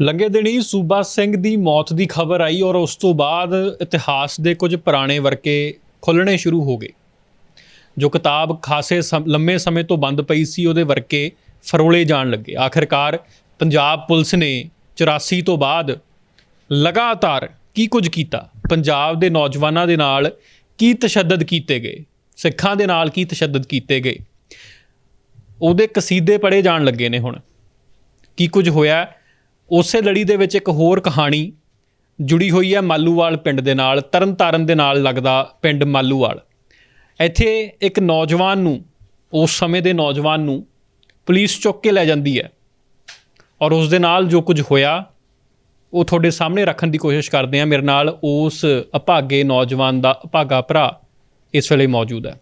ਲੰਘੇ ਦਿਨੀ ਸੂਬਾ ਸਿੰਘ ਦੀ ਮੌਤ ਦੀ ਖਬਰ ਆਈ ਔਰ ਉਸ ਤੋਂ ਬਾਅਦ ਇਤਿਹਾਸ ਦੇ ਕੁਝ ਪੁਰਾਣੇ ਵਰਕੇ ਖੁੱਲਣੇ ਸ਼ੁਰੂ ਹੋ ਗਏ। ਜੋ ਕਿਤਾਬ ਖਾਸੇ ਸਮ- ਲੰਮੇ ਸਮੇਂ ਤੋਂ ਬੰਦ ਪਈ ਸੀ, ਉਹਦੇ ਵਰਕੇ ਫਰੋਲੇ ਜਾਣ ਲੱਗੇ। ਆਖਿਰਕਾਰ ਪੰਜਾਬ ਪੁਲਿਸ ਨੇ 84 ਤੋਂ ਬਾਅਦ ਲਗਾਤਾਰ ਕੀ ਕੁਝ ਕੀਤਾ? ਪੰਜਾਬ ਦੇ ਨੌਜਵਾਨਾਂ ਦੇ ਨਾਲ ਕੀ ਤਸ਼ੱਦਦ ਕੀਤੇ ਗਏ? ਸਿੱਖਾਂ ਦੇ ਨਾਲ ਕੀ ਤਸ਼ੱਦਦ ਕੀਤੇ ਗਏ? ਉਹਦੇ ਕਸੀਦੇ ਪੜੇ ਜਾਣ ਲੱਗੇ ਨੇ ਹੁਣ। ਕੀ ਕੁਝ ਹੋਇਆ? ਉਸੇ ਲੜੀ ਦੇ ਵਿੱਚ ਇੱਕ ਹੋਰ ਕਹਾਣੀ ਜੁੜੀ ਹੋਈ ਹੈ ਮਾਲੂਵਾਲ ਪਿੰਡ ਦੇ ਨਾਲ, ਤਰਨਤਾਰਨ ਦੇ ਨਾਲ ਲੱਗਦਾ ਪਿੰਡ ਮਾਲੂਵਾਲ। ਇੱਥੇ ਇੱਕ ਨੌਜਵਾਨ ਨੂੰ, ਉਸ ਸਮੇਂ ਦੇ ਨੌਜਵਾਨ ਨੂੰ ਪੁਲਿਸ ਚੁੱਕ ਕੇ ਲੈ ਜਾਂਦੀ ਹੈ ਔਰ ਉਸ ਦੇ ਨਾਲ ਜੋ ਕੁਝ ਹੋਇਆ, ਉਹ ਤੁਹਾਡੇ ਸਾਹਮਣੇ ਰੱਖਣ ਦੀ ਕੋਸ਼ਿਸ਼ ਕਰਦੇ ਆ ਮੇਰੇ ਨਾਲ ਉਸ ਅਭਾਗੇ ਨੌਜਵਾਨ ਦਾ ਅਭਾਗਾ ਭਰਾ ਇਸ ਵੇਲੇ ਮੌਜੂਦ ਹੈ।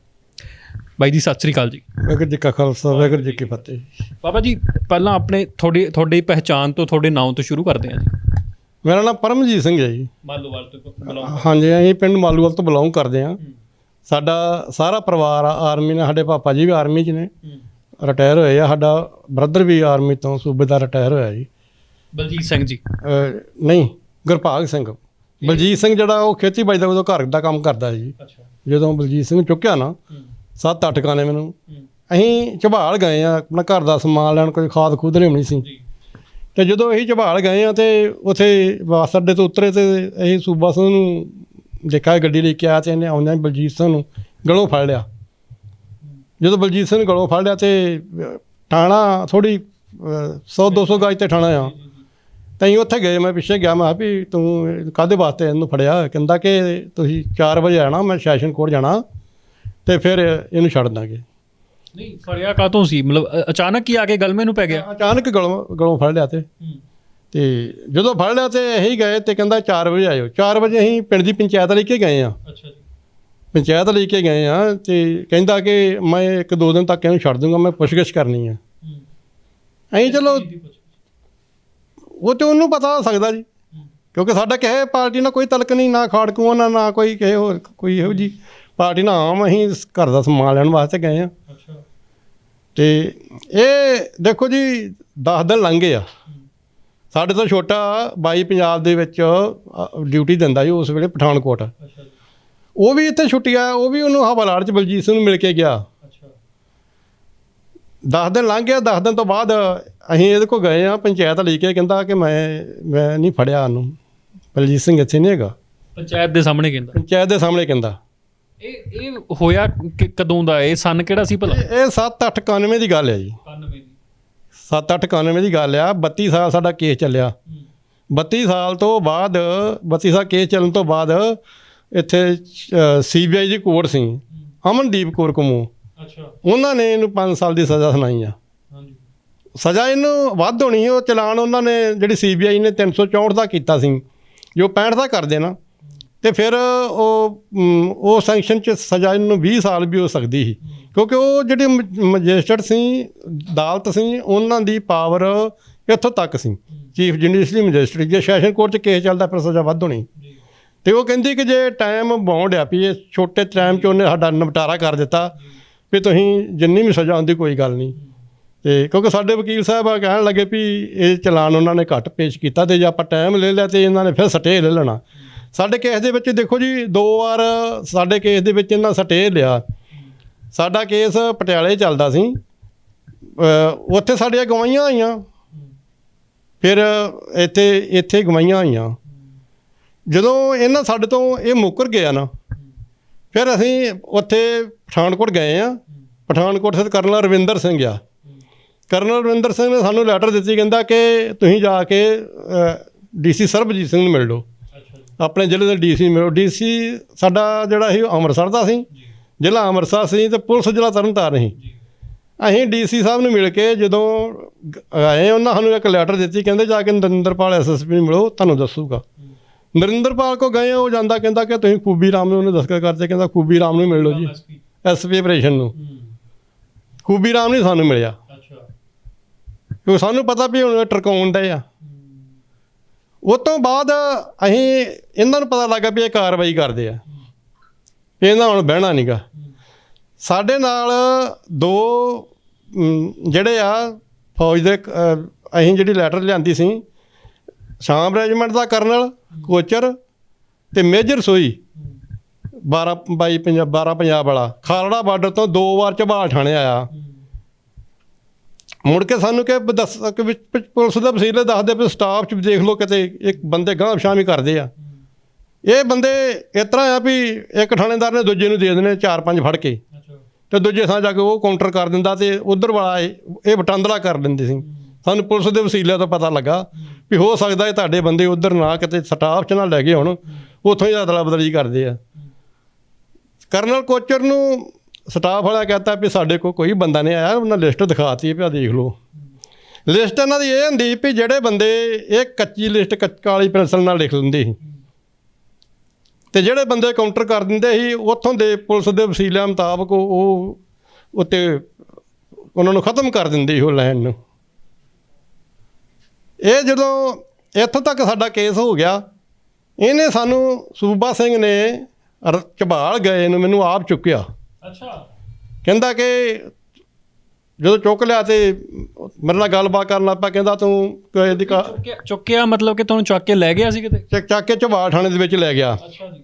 ਬਾਈ ਜੀ ਸਤਿ ਸ੍ਰੀ ਅਕਾਲ ਜੀ। ਵਾਹਿਗੁਰੂ ਜੀ ਕਾ ਖਾਲਸਾ ਵਾਹਿਗੁਰੂ ਜੀ ਕੀ ਫਤਿਹ। ਬਾਬਾ ਜੀ ਪਹਿਲਾਂ ਆਪਣੇ ਤੁਹਾਡੀ ਤੁਹਾਡੀ ਪਹਿਚਾਣ ਤੋਂ ਤੁਹਾਡੇ ਨਾਮ ਤੋਂ ਸ਼ੁਰੂ ਕਰਦੇ ਹਾਂ ਜੀ। ਮੇਰਾ ਨਾਮ ਪਰਮਜੀਤ ਸਿੰਘ ਹੈ ਜੀ। ਮਾਲੂਵਾਲ ਤੋਂ ਬਿਲੋਂਗ ਹਾਂਜੀ ਅਸੀਂ ਪਿੰਡ ਮਾਲੂਵਾਲ ਤੋਂ ਬਿਲੋਂਗ ਕਰਦੇ ਹਾਂ। ਸਾਡਾ ਸਾਰਾ ਪਰਿਵਾਰ ਆਰਮੀ ਨਾਲ ਸਾਡੇ ਪਾਪਾ ਜੀ ਵੀ ਆਰਮੀ 'ਚ ਨੇ। ਰਿਟਾਇਰ ਹੋਏ ਆ ਸਾਡਾ ਬ੍ਰਦਰ ਵੀ ਆਰਮੀ ਤੋਂ ਸੂਬੇਦਾਰ ਰਿਟਾਇਰ ਹੋਇਆ ਜੀ। ਬਲਜੀਤ ਸਿੰਘ ਜੀ। ਨਹੀਂ ਗੁਰਭਾਗ ਸਿੰਘ। ਬਲਜੀਤ ਸਿੰਘ ਜਿਹੜਾ ਉਹ ਖੇਤੀਬਾੜੀ ਦਾ ਉਦੋਂ ਘਰ ਦਾ ਕੰਮ ਕਰਦਾ ਜੀ। ਜਦੋਂ ਬਲਜੀਤ ਸਿੰਘ ਚੁੱਕਿਆ ਨਾ ਸੱਤ ਅੱਠ ਕਾਨੇ ਮੈਨੂੰ ਅਸੀਂ ਝਬਾਲ ਗਏ ਆ ਆਪਣਾ ਘਰ ਦਾ ਸਮਾਨ ਲੈਣ ਕੋਈ ਖਾਦ ਖੂਦ ਲਿਆਉਣੀ ਸੀ। ਤੇ ਜਦੋਂ ਅਸੀਂ ਝਬਾਲ ਗਏ ਆ ਤੇ ਉਥੇ ਬੱਸ ਅੱਡੇ ਤੋਂ ਉਤਰੇ ਤੇ ਅਸੀਂ ਸੂਬਾ ਸਿੰਘ ਨੂੰ ਦੇਖਿਆ ਗੱਡੀ ਲੈ ਕੇ ਆਇਆ ਤੇ ਇਹਨੇ ਆਉਂਦਿਆਂ ਹੀ ਬਲਜੀਤ ਸਿੰਘ ਨੂੰ ਗਲੋਂ ਫੜ ਲਿਆ। ਜਦੋਂ ਬਲਜੀਤ ਸਿੰਘ ਗਲੋਂ ਫੜ ਲਿਆ ਤੇ ਟਾਣਾ ਥੋੜੀ 100 200 ਗਜ ਤੇ ਠਾਣਾ ਆ। ਤਾਂ ਅਸੀਂ ਉੱਥੇ ਗਏ ਮੈਂ ਪਿੱਛੇ ਗਿਆ ਮੈਂ ਵੀ ਤੂੰ ਕਾਹਦੇ ਵਾਸਤੇ ਇਹਨੂੰ ਫੜਿਆ? ਕਹਿੰਦਾ ਕਿ ਤੁਸੀਂ 4 ਵਜੇ ਆਣਾ ਮੈਂ ਸੈਸ਼ਨ ਕੋਰਟ ਜਾਣਾ। ਤੇ ਫਿਰ ਇਹਨੂੰ ਛੱਡ ਦਾਂਗੇ। ਨਹੀਂ ਫੜਿਆ ਕਾਤੋਂ ਸੀ? ਮਤਲਬ ਅਚਾਨਕ ਹੀ ਆ ਕੇ ਗਲਮੇ ਨੂੰ ਪੈ ਗਿਆ। ਅਚਾਨਕ ਗਲੋਂ ਗਲੋਂ ਫੜ ਲਿਆ ਤੇ। ਤੇ ਜਦੋਂ ਫੜ ਲਿਆ ਤੇ ਅਸੀਂ ਗਏ ਤੇ ਕਹਿੰਦਾ 4 ਵਜੇ ਆਇਓ। 4 ਵਜੇ ਅਸੀਂ ਪਿੰਡ ਦੀ ਪੰਚਾਇਤ ਲੈ ਕੇ ਗਏ ਆ। ਅੱਛਾ ਜੀ। ਪੰਚਾਇਤ ਲੈ ਕੇ ਗਏ ਆ ਤੇ ਕਹਿੰਦਾ ਕਿ ਮੈਂ ਇੱਕ ਦੋ ਦਿਨ ਤੱਕ ਇਹਨੂੰ ਛੱਡ ਦੂੰਗਾ ਮੈਂ ਪੁੱਛਗਿੱਛ ਕਰਨੀ ਆ। ਅਸੀਂ ਚਲੋ ਉਹ ਤੇ ਉਹਨੂੰ ਪਤਾ ਹੋ ਸਕਦਾ ਜੀ। ਕਿਉਂਕਿ ਸਾਡਾ ਕਿਸੇ ਪਾਰਟੀ ਨਾਲ ਕੋਈ ਤਲਕ ਨਹੀਂ ਨਾ ਖਾੜਕੂਆਂ ਨਾਲ ਨਾ ਕੋਈ ਕਿਸੇ ਹੋਰ ਕੋਈ ਇਹੋ ਜੀ ਪਾਰਟੀ ਨਾਲ ਆਮ ਅਸੀਂ ਘਰ ਦਾ ਸਮਾਨ ਲੈਣ ਵਾਸਤੇ ਗਏ ਆ ਅੱਛਾ। ਤੇ ਇਹ ਦੇਖੋ ਜੀ 10 ਦਿਨ ਲੰਘ ਗਏ ਆ। ਸਾਡੇ ਤੋਂ ਛੋਟਾ ਬਾਈ ਪੰਜਾਬ ਦੇ ਵਿੱਚ ਡਿਊਟੀ ਦਿੰਦਾ ਜੀ ਉਸ ਵੇਲੇ ਪਠਾਨਕੋਟ। ਉਹ ਵੀ ਇੱਥੇ ਛੁੱਟੀ ਆ ਉਹ ਵੀ ਉਹਨੂੰ ਹਵਾਲਾੜ ਚ ਬਲਜੀਤ ਸਿੰਘ ਨੂੰ ਮਿਲ ਕੇ ਗਿਆ। ਅੱਛਾ। 10 ਦਿਨ ਲੰਘ ਗਿਆ 10 ਦਿਨ ਤੋਂ ਬਾਅਦ ਅਸੀਂ ਇਹਦੇ ਕੋਲ ਗਏ ਆ ਪੰਚਾਇਤ ਲੈ ਕੇ ਕਹਿੰਦਾ ਕਿ ਮੈਂ ਮੈਂ ਨਹੀਂ ਫੜਿਆ ਉਹਨੂੰ। ਬਲਜੀਤ ਸਿੰਘ ਇੱਥੇ ਨਹੀਂ ਹੈਗਾ। ਪੰਚਾਇਤ ਦੇ ਸਾਹਮਣੇ ਕਹਿੰਦਾ। ਪੰਚਾਇਤ ਦੇ ਸਾਹਮਣੇ ਕਹਿੰਦਾ। ਇਹ ਇਹ ਹੋਇਆ ਕਿ- ਕਦੋਂ ਦਾ? ਇਹ ਸਨ ਕਿਹੜਾ ਸੀ ਭਲਾ? ਇਹ- ਇਹ 7 8 91 ਦੀ ਗੱਲ ਹੈ ਜੀ। 91 ਦੀ। 7 8 91 ਦੀ ਗੱਲ ਆ। 32 ਸਾਲ ਸਾਡਾ ਕੇਸ ਚੱਲਿਆ। 32 ਸਾਲ ਤੋਂ ਬਾਅਦ 32 ਸਾਲ ਕੇਸ ਚੱਲਣ ਤੋਂ ਬਾਅਦ ਇੱਥੇ ਸੀਬੀਆਈ ਦੀ ਕੋਰਟ ਸੀ। ਅਮਨਦੀਪ ਕੌਰ ਕਮੂ। ਅੱਛਾ। ਉਹਨਾਂ ਨੇ ਇਹਨੂੰ 5 ਸਾਲ ਦੀ ਸਜ਼ਾ ਸੁਣਾਈ ਆ। ਹਾਂਜੀ। ਸਜ਼ਾ ਇਹਨੂੰ ਵੱਧ ਹੋਣੀ ਉਹ ਚਲਾਨ ਉਹਨਾਂ ਨੇ ਜਿਹੜੀ ਸੀਬੀਆਈ ਨੇ 364 ਦਾ ਕੀਤਾ ਸੀ ਜੋ 65 ਦਾ ਕਰ ਦੇਣਾ। ਤੇ ਫਿਰ ਉਹ ਉਹ ਸੈਂਕਸ਼ਨ ਚ ਸਜ਼ਾ ਇਹਨੂੰ 20 ਸਾਲ ਵੀ ਹੋ ਸਕਦੀ ਸੀ। ਕਿਉਂਕਿ ਉਹ ਜਿਹੜੇ ਮੈਜਿਸਟਰੇਟ ਸੀ ਅਦਾਲਤ ਸੀ ਉਹਨਾਂ ਦੀ ਪਾਵਰ ਇੱਥੋਂ ਤੱਕ ਸੀ। ਚੀਫ ਜੁਡੀਸ਼ਰੀ ਮੈਜਿਸਟਰੇਟ ਜੇ ਸੈਸ਼ਨ ਕੋਰਟ ਚ ਕੇਸ ਚੱਲਦਾ ਫਿਰ ਸਜ਼ਾ ਵੱਧ ਹੋਣੀ। ਤੇ ਉਹ ਕਹਿੰਦੀ ਕਿ ਜੇ ਟਾਈਮ ਬਾਉਂਡ ਆ ਵੀ ਇਹ ਛੋਟੇ ਟਾਈਮ 'ਚ ਉਹਨੇ ਸਾਡਾ ਨਿਪਟਾਰਾ ਕਰ ਦਿੱਤਾ ਵੀ ਤੁਸੀਂ ਜਿੰਨੀ ਵੀ ਸਜ਼ਾ ਹੁੰਦੀ ਕੋਈ ਗੱਲ ਨਹੀਂ। ਤੇ ਕਿਉਂਕਿ ਸਾਡੇ ਵਕੀਲ ਸਾਹਿਬ ਆ ਕਹਿਣ ਲੱਗੇ ਵੀ ਇਹ ਚਲਾਨ ਉਹਨਾਂ ਨੇ ਘੱਟ ਪੇਸ਼ ਕੀਤਾ ਤੇ ਜੇ ਆਪਾਂ ਟਾਈਮ ਲੈ ਲਿਆ ਤੇ ਇਹਨਾਂ ਨੇ ਫਿਰ ਸਟੇ ਲੈ ਲੈਣਾ। ਸਾਡੇ ਕੇਸ ਦੇ ਵਿੱਚ ਦੇਖੋ ਜੀ, ਦੋ ਵਾਰ ਸਾਡੇ ਕੇਸ ਦੇ ਵਿੱਚ ਇਹਨਾਂ ਸਟੇ ਲਿਆ। ਸਾਡਾ ਕੇਸ ਪਟਿਆਲੇ ਚੱਲਦਾ ਸੀ। ਉੱਥੇ ਸਾਡੀਆਂ ਗਵਾਈਆਂ ਆਈਆਂ। ਫਿਰ ਇੱਥੇ ਇੱਥੇ ਗਵਾਈਆਂ ਆਈਆਂ। ਜਦੋਂ ਇਹਨਾਂ ਸਾਡੇ ਤੋਂ ਇਹ ਮੁੱਕਰ ਗਿਆ ਨਾ, ਫਿਰ ਅਸੀਂ ਉੱਥੇ ਪਠਾਨਕੋਟ ਗਏ ਆ। ਪਠਾਨਕੋਟ ਸੇ ਕਰਨਲ ਰਵਿੰਦਰ ਸਿੰਘ ਆ। ਕਰਨਲ ਰਵਿੰਦਰ ਸਿੰਘ ਨੇ ਸਾਨੂੰ ਲੈਟਰ ਦਿੱਤੀ, ਕਹਿੰਦਾ ਕਿ ਤੁਸੀਂ ਜਾ ਕੇ ਡੀਸੀ ਸਰਬਜੀਤ ਸਿੰਘ ਨੂੰ ਮਿਲ ਲਓ। ਆਪਣੇ ਜ਼ਿਲ੍ਹੇ ਦੇ ਡੀਸੀ ਮਿਲੋ ਡੀਸੀ ਸਾਡਾ ਜਿਹੜਾ ਸੀ ਉਹ ਅੰਮ੍ਰਿਤਸਰ ਦਾ ਸੀ। ਜ਼ਿਲ੍ਹਾ ਅੰਮ੍ਰਿਤਸਰ ਸੀ ਤੇ ਪੁਲਿਸ ਜ਼ਿਲ੍ਹਾ ਤਰਨਤਾਰਨ ਸੀ। ਅਸੀਂ ਡੀਸੀ ਸਾਹਿਬ ਨੂੰ ਮਿਲ ਕੇ ਜਦੋਂ ਆਏ ਉਹਨਾਂ ਸਾਨੂੰ ਇੱਕ ਲੈਟਰ ਦਿੱਤੀ ਕਹਿੰਦੇ ਜਾ ਕੇ ਨਰਿੰਦਰਪਾਲ ਐਸਐਸਪੀ ਨੂੰ ਮਿਲੋ ਤੁਹਾਨੂੰ ਦੱਸੂਗਾ। ਨਰਿੰਦਰਪਾਲ ਕੋ ਗਏ ਉਹ ਜਾਂਦਾ ਕਹਿੰਦਾ ਕਿ ਤੁਸੀਂ ਖੂਬੀ ਰਾਮ ਨੂੰ ਉਹਨੇ ਦਸਤਖਤ ਕਰਤੇ ਕਹਿੰਦਾ ਖੂਬੀ ਰਾਮ ਨੂੰ ਮਿਲ ਲਓ ਜੀ। ਐਸਪੀ ਆਪਰੇਸ਼ਨ ਨੂੰ। ਖੂਬੀ ਰਾਮ ਨਹੀਂ ਸਾਨੂੰ ਮਿਲਿਆ। ਅੱਛਾ। ਕਿਉਂਕਿ ਸਾਨੂੰ ਪਤਾ ਵੀ ਹੁਣ ਟਰਕਾਉਣ ਦੇ ਆ। ਉਹ ਤੋਂ ਬਾਅਦ ਅਸੀਂ ਇਹਨਾਂ ਨੂੰ ਪਤਾ ਲੱਗਾ ਵੀ ਇਹ ਕਾਰਵਾਈ ਕਰਦੇ ਆ। ਇਹਨਾਂ ਹੁਣ ਬਹਿਣਾ ਨਹੀਂਗਾ ਸਾਡੇ ਨਾਲ ਦੋ ਜਿਹੜੇ ਆ, ਫੌਜ ਦੇ ਅਸੀਂ ਜਿਹੜੀ ਲੈਟਰ ਲਿਆਂਦੀ ਸੀ, ਸ਼ਾਮ ਰੈਜੀਮੈਂਟ ਦਾ ਕਰਨਲ, ਕੋਚਰ ਤੇ ਮੇਜਰ ਸੋਈ 12 22 ਪੰਜਾਬ 12 ਪੰਜਾਬ ਵਾਲਾ। ਖਾਲੜਾ ਬਾਰਡਰ ਤੋਂ ਦੋ ਵਾਰ ਝਬਾਲ ਠਾਣੇ ਆਇਆ। ਮੁੜ ਕੇ ਸਾਨੂੰ ਕਿ ਦੱਸ ਕਿ ਵਿੱਚ ਵਿੱਚ ਪੁਲਿਸ ਦੇ ਵਸੀਲੇ ਦੱਸਦੇ ਵੀ ਸਟਾਫ ਚ ਦੇਖ ਲਓ ਕਿਤੇ ਇੱਕ ਬੰਦੇ ਗਾਂਹ ਸ਼ਾਮੀ ਕਰਦੇ ਆ। ਇਹ ਬੰਦੇ ਇਸ ਤਰ੍ਹਾਂ ਆ ਵੀ ਇੱਕ ਥਾਣੇਦਾਰ ਨੇ ਦੂਜੇ ਨੂੰ ਦੇ ਦੇਣੇ ਚਾਰ ਪੰਜ ਫੜ ਕੇ। ਤੇ ਦੂਜੇ ਥਾਂ ਜਾ ਕੇ ਉਹ ਕਾਊਂਟਰ ਕਰ ਦਿੰਦਾ ਤੇ ਉਧਰ ਵਾਲਾ ਇਹ ਇਹ ਵਟਾਂਦਰਾ ਕਰ ਦਿੰਦੇ ਸੀ। ਸਾਨੂੰ ਪੁਲਿਸ ਦੇ ਵਸੀਲੇ ਤੋਂ ਪਤਾ ਲੱਗਾ ਵੀ ਹੋ ਸਕਦਾ ਇਹ ਤੁਹਾਡੇ ਬੰਦੇ ਉਧਰ ਨਾ ਕਿਤੇ ਸਟਾਫ ਚ ਨਾ ਲੈ ਗਏ ਹੁਣ। ਉੱਥੋਂ ਹੀ ਅਦਲਾ ਬਦਲੀ ਕਰਦੇ ਆ। ਕਰਨਲ ਕੋਚਰ ਨੂੰ ਸਟਾਫ ਵਾਲਾ ਕਹਤਾ ਵੀ ਸਾਡੇ ਕੋਲ ਕੋਈ ਬੰਦਾ ਨਹੀਂ ਆਇਆ, ਉਹਨਾਂ ਲਿਸਟ ਦਿਖਾਤੀ ਵੀ ਆ ਦੇਖ ਲਓ। ਲਿਸਟ ਇਹਨਾਂ ਦੀ ਇਹ ਹੁੰਦੀ ਵੀ ਜਿਹੜੇ ਬੰਦੇ ਇਹ ਕੱਚੀ ਲਿਸਟ ਕਾਲੀ ਪੈਨਸਲ ਨਾਲ ਲਿਖ ਲੈਂਦੇ ਸੀ। ਤੇ ਜਿਹੜੇ ਬੰਦੇ ਕਾਊਂਟਰ ਕਰ ਦਿੰਦੇ ਸੀ, ਉੱਥੋਂ ਦੇ ਪੁਲਿਸ ਦੇ ਵਸੀਲਿਆਂ ਮੁਤਾਬਕ ਉਹ- ਉੱਤੇ ਉਹਨਾਂ ਨੂੰ ਖਤਮ ਕਰ ਦਿੰਦੀ ਸੀ ਉਹ ਲਾਈਨ ਨੂੰ। ਇਹ ਜਦੋਂ ਇੱਥੋਂ ਤੱਕ ਸਾਡਾ ਕੇਸ ਹੋ ਗਿਆ, ਇਹਨੇ ਸਾਨੂੰ ਸੂਬਾ ਸਿੰਘ ਨੇ ਰ- ਝਬਾਲ ਗਏ ਨੂੰ ਮੈਨੂੰ ਆਪ ਚੁੱਕਿਆ। ਅੱਛਾ। ਕਹਿੰਦਾ ਕਿ ਜਦੋਂ ਚੁੱਕ ਲਿਆ ਤੇ ਮੇਰੇ ਨਾਲ ਗੱਲਬਾਤ ਕਰਨ ਲੱਗ ਪਿਆ ਕਹਿੰਦਾ ਤੂੰ ਕਿਸੇ ਦੀ ਕਾ- ਚੁੱਕਿਆ ਚੁੱਕਿਆ ਮਤਲਬ ਕਿ ਤੁਹਾਨੂੰ ਚੱਕ ਕੇ ਲੈ ਗਿਆ ਸੀ ਕਿਤੇ? ਚੱਕ ਚੱਕ ਕੇ ਥਾਣੇ ਦੇ ਵਿੱਚ ਲੈ ਗਿਆ। ਅੱਛਾ ਜੀ।